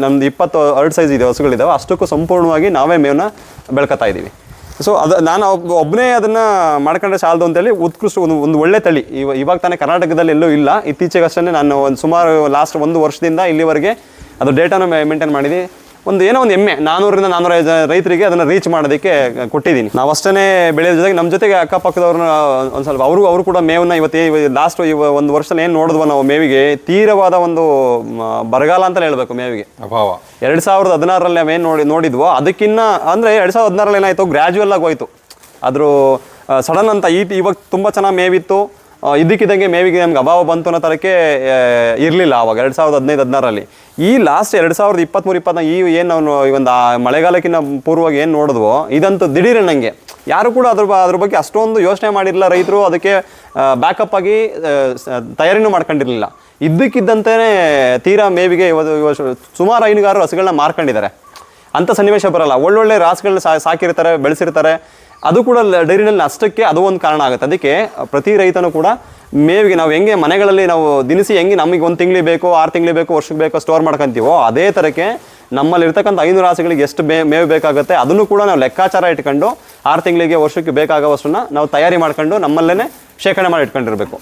A: ನಮ್ದು ಇಪ್ಪತ್ತು ಎರಡು ಸೈಜ್ ಇದೆ ಹಸುಗಳಿದ್ದಾವೆ ಅಷ್ಟಕ್ಕೂ ಸಂಪೂರ್ಣವಾಗಿ ನಾವೇ ಮೇವನ್ನ ಬೆಳ್ಕೊತಾ ಇದ್ದೀವಿ. ಸೊ ಅದು ನಾನು ಒಬ್ಬ ಒಬ್ಬನೇ ಅದನ್ನು ಮಾಡ್ಕೊಂಡ್ರೆ ಸಾಲದು ಅಂತೇಳಿ ಉತ್ಕೃಷ್ಟ ಒಂದು ಒಂದು ಒಳ್ಳೆ ತಳಿ. ಇವ ಇವಾಗ ತಾನೇ ಕರ್ನಾಟಕದಲ್ಲಿ ಎಲ್ಲೂ ಇಲ್ಲ. ಇತ್ತೀಚೆಗಷ್ಟೇ ನಾನು ಒಂದು ಸುಮಾರು ಲಾಸ್ಟ್ ಒಂದು ವರ್ಷದಿಂದ ಇಲ್ಲಿವರೆಗೆ ಅದು ಡೇಟಾನ ಮೇಂಟೈನ್ ಮಾಡಿದ್ದೀನಿ ಒಂದು ಏನೋ ಒಂದು ಎಮ್ಮೆ ನಾನೂರಿಂದ ನಾನೂರ ರೈತರಿಗೆ ಅದನ್ನು ರೀಚ್ ಮಾಡೋದಕ್ಕೆ ಕೊಟ್ಟಿದ್ದೀನಿ. ನಾವು ಅಷ್ಟೇ ಬೆಳೆಯೋ ಜೊತೆಗೆ ನಮ್ಮ ಜೊತೆಗೆ ಅಕ್ಕಪಕ್ಕದವ್ರನ್ನ ಒಂದು ಸ್ವಲ್ಪ ಅವರು ಅವರು ಕೂಡ ಮೇವನ್ನ ಇವತ್ತೇ ಲಾಸ್ಟ್ ಇವ ಒಂದು ವರ್ಷದಲ್ಲಿ ಏನು ನೋಡಿದ್ವೋ ನಾವು ಮೇವಿಗೆ ತೀರವಾದ ಒಂದು ಬರಗಾಲ ಅಂತಲೇ ಹೇಳಬೇಕು ಮೇವಿಗೆ.
C: ಅಭಾವ.
A: ಎರಡು ಸಾವಿರದ ಹದಿನಾರರಲ್ಲಿ ನಾವೇನು ನೋಡಿ ನೋಡಿದ್ವೋ ಅದಕ್ಕಿನ್ನ ಅಂದರೆ ಎರಡು ಸಾವಿರದ ಹದಿನಾರಲ್ಲಿ ಏನಾಯಿತು ಗ್ರ್ಯಾಜುವಲ್ ಆಗಿ ಹೋಯ್ತು. ಆದರೂ ಸಡನ್ ಅಂತ ಈ ಇವಾಗ ತುಂಬ ಚೆನ್ನಾಗಿ ಮೇವಿತ್ತು. ಆ, ಇದ್ದಕ್ಕಿದ್ದಂಗೆ ಮೇವಿಗೆ ನಮ್ಗೆ ಅಭಾವ ಬಂತು ಅನ್ನೋ ಥರಕ್ಕೆ ಇರಲಿಲ್ಲ ಆವಾಗ ಎರಡು ಸಾವಿರದ ಹದಿನೈದು ಹದಿನಾರಲ್ಲಿ ಈ ಲಾಸ್ಟ್ ಎರಡು ಸಾವಿರದ ಇಪ್ಪತ್ತ್ಮೂರು ಇಪ್ಪತ್ತ ಈ ಏನು ನಾವು ಈ ಒಂದು ಮಳೆಗಾಲಕ್ಕಿಂತ ಪೂರ್ವವಾಗಿ ಏನು ನೋಡಿದ್ವೋ ಇದಂತೂ ದಿಢೀರೇ ನನಗೆ ಯಾರು ಕೂಡ ಅದ್ರ ಅದ್ರ ಬಗ್ಗೆ ಅಷ್ಟೊಂದು ಯೋಚನೆ ಮಾಡಿರಲಿಲ್ಲ ರೈತರು ಅದಕ್ಕೆ ಬ್ಯಾಕಪ್ ಆಗಿ ತಯಾರಿನೂ ಮಾಡ್ಕೊಂಡಿರಲಿಲ್ಲ. ಇದ್ದಕ್ಕಿದ್ದಂತೆಯೇ ತೀರಾ ಮೇವಿಗೆ ಇವತ್ತು ಇವತ್ತು ಸುಮಾರು ಹೈನುಗಾರರು ಹಸುಗಳನ್ನ ಮಾರ್ಕೊಂಡಿದ್ದಾರೆ. ಅಂಥ ಸನ್ನಿವೇಶ ಬರಲ್ಲ. ಒಳ್ಳೊಳ್ಳೆ ರಾಸುಗಳನ್ನ ಸಾಕಿರ್ತಾರೆ ಬೆಳೆಸಿರ್ತಾರೆ. ಅದು ಕೂಡ ಡೈರಿನಲ್ಲಿ ನಷ್ಟಕ್ಕೆ ಅದು ಒಂದು ಕಾರಣ ಆಗುತ್ತೆ. ಅದಕ್ಕೆ ಪ್ರತಿ ರೈತನೂ ಕೂಡ ಮೇವಿಗೆ ನಾವು ಹೆಂಗೆ ಮನೆಗಳಲ್ಲಿ ನಾವು ದಿನಸಿ ಹೆಂಗೆ ನಮಗೆ ಒಂದು ತಿಂಗಳಿಗೆ ಬೇಕು, ಆರು ತಿಂಗಳಿಗೆ ಬೇಕು, ವರ್ಷಕ್ಕೆ ಬೇಕೋ ಸ್ಟೋರ್ ಮಾಡ್ಕೊಂತೀವೋ, ಅದೇ ಥರಕ್ಕೆ ನಮ್ಮಲ್ಲಿ ಇರ್ತಕ್ಕಂಥ ಐನೂರು ರಾಸುಗಳಿಗೆ ಎಷ್ಟು ಮೇ ಮೇವು ಬೇಕಾಗುತ್ತೆ, ಅದನ್ನು ಕೂಡ ನಾವು ಲೆಕ್ಕಾಚಾರ ಇಟ್ಕೊಂಡು ಆರು ತಿಂಗಳಿಗೆ, ವರ್ಷಕ್ಕೆ ಬೇಕಾಗುವಷ್ಟನ್ನ ನಾವು ತಯಾರಿ ಮಾಡ್ಕೊಂಡು ನಮ್ಮಲ್ಲೇ ಶೇಖರಣೆ ಮಾಡಿ ಇಟ್ಕೊಂಡಿರಬೇಕು.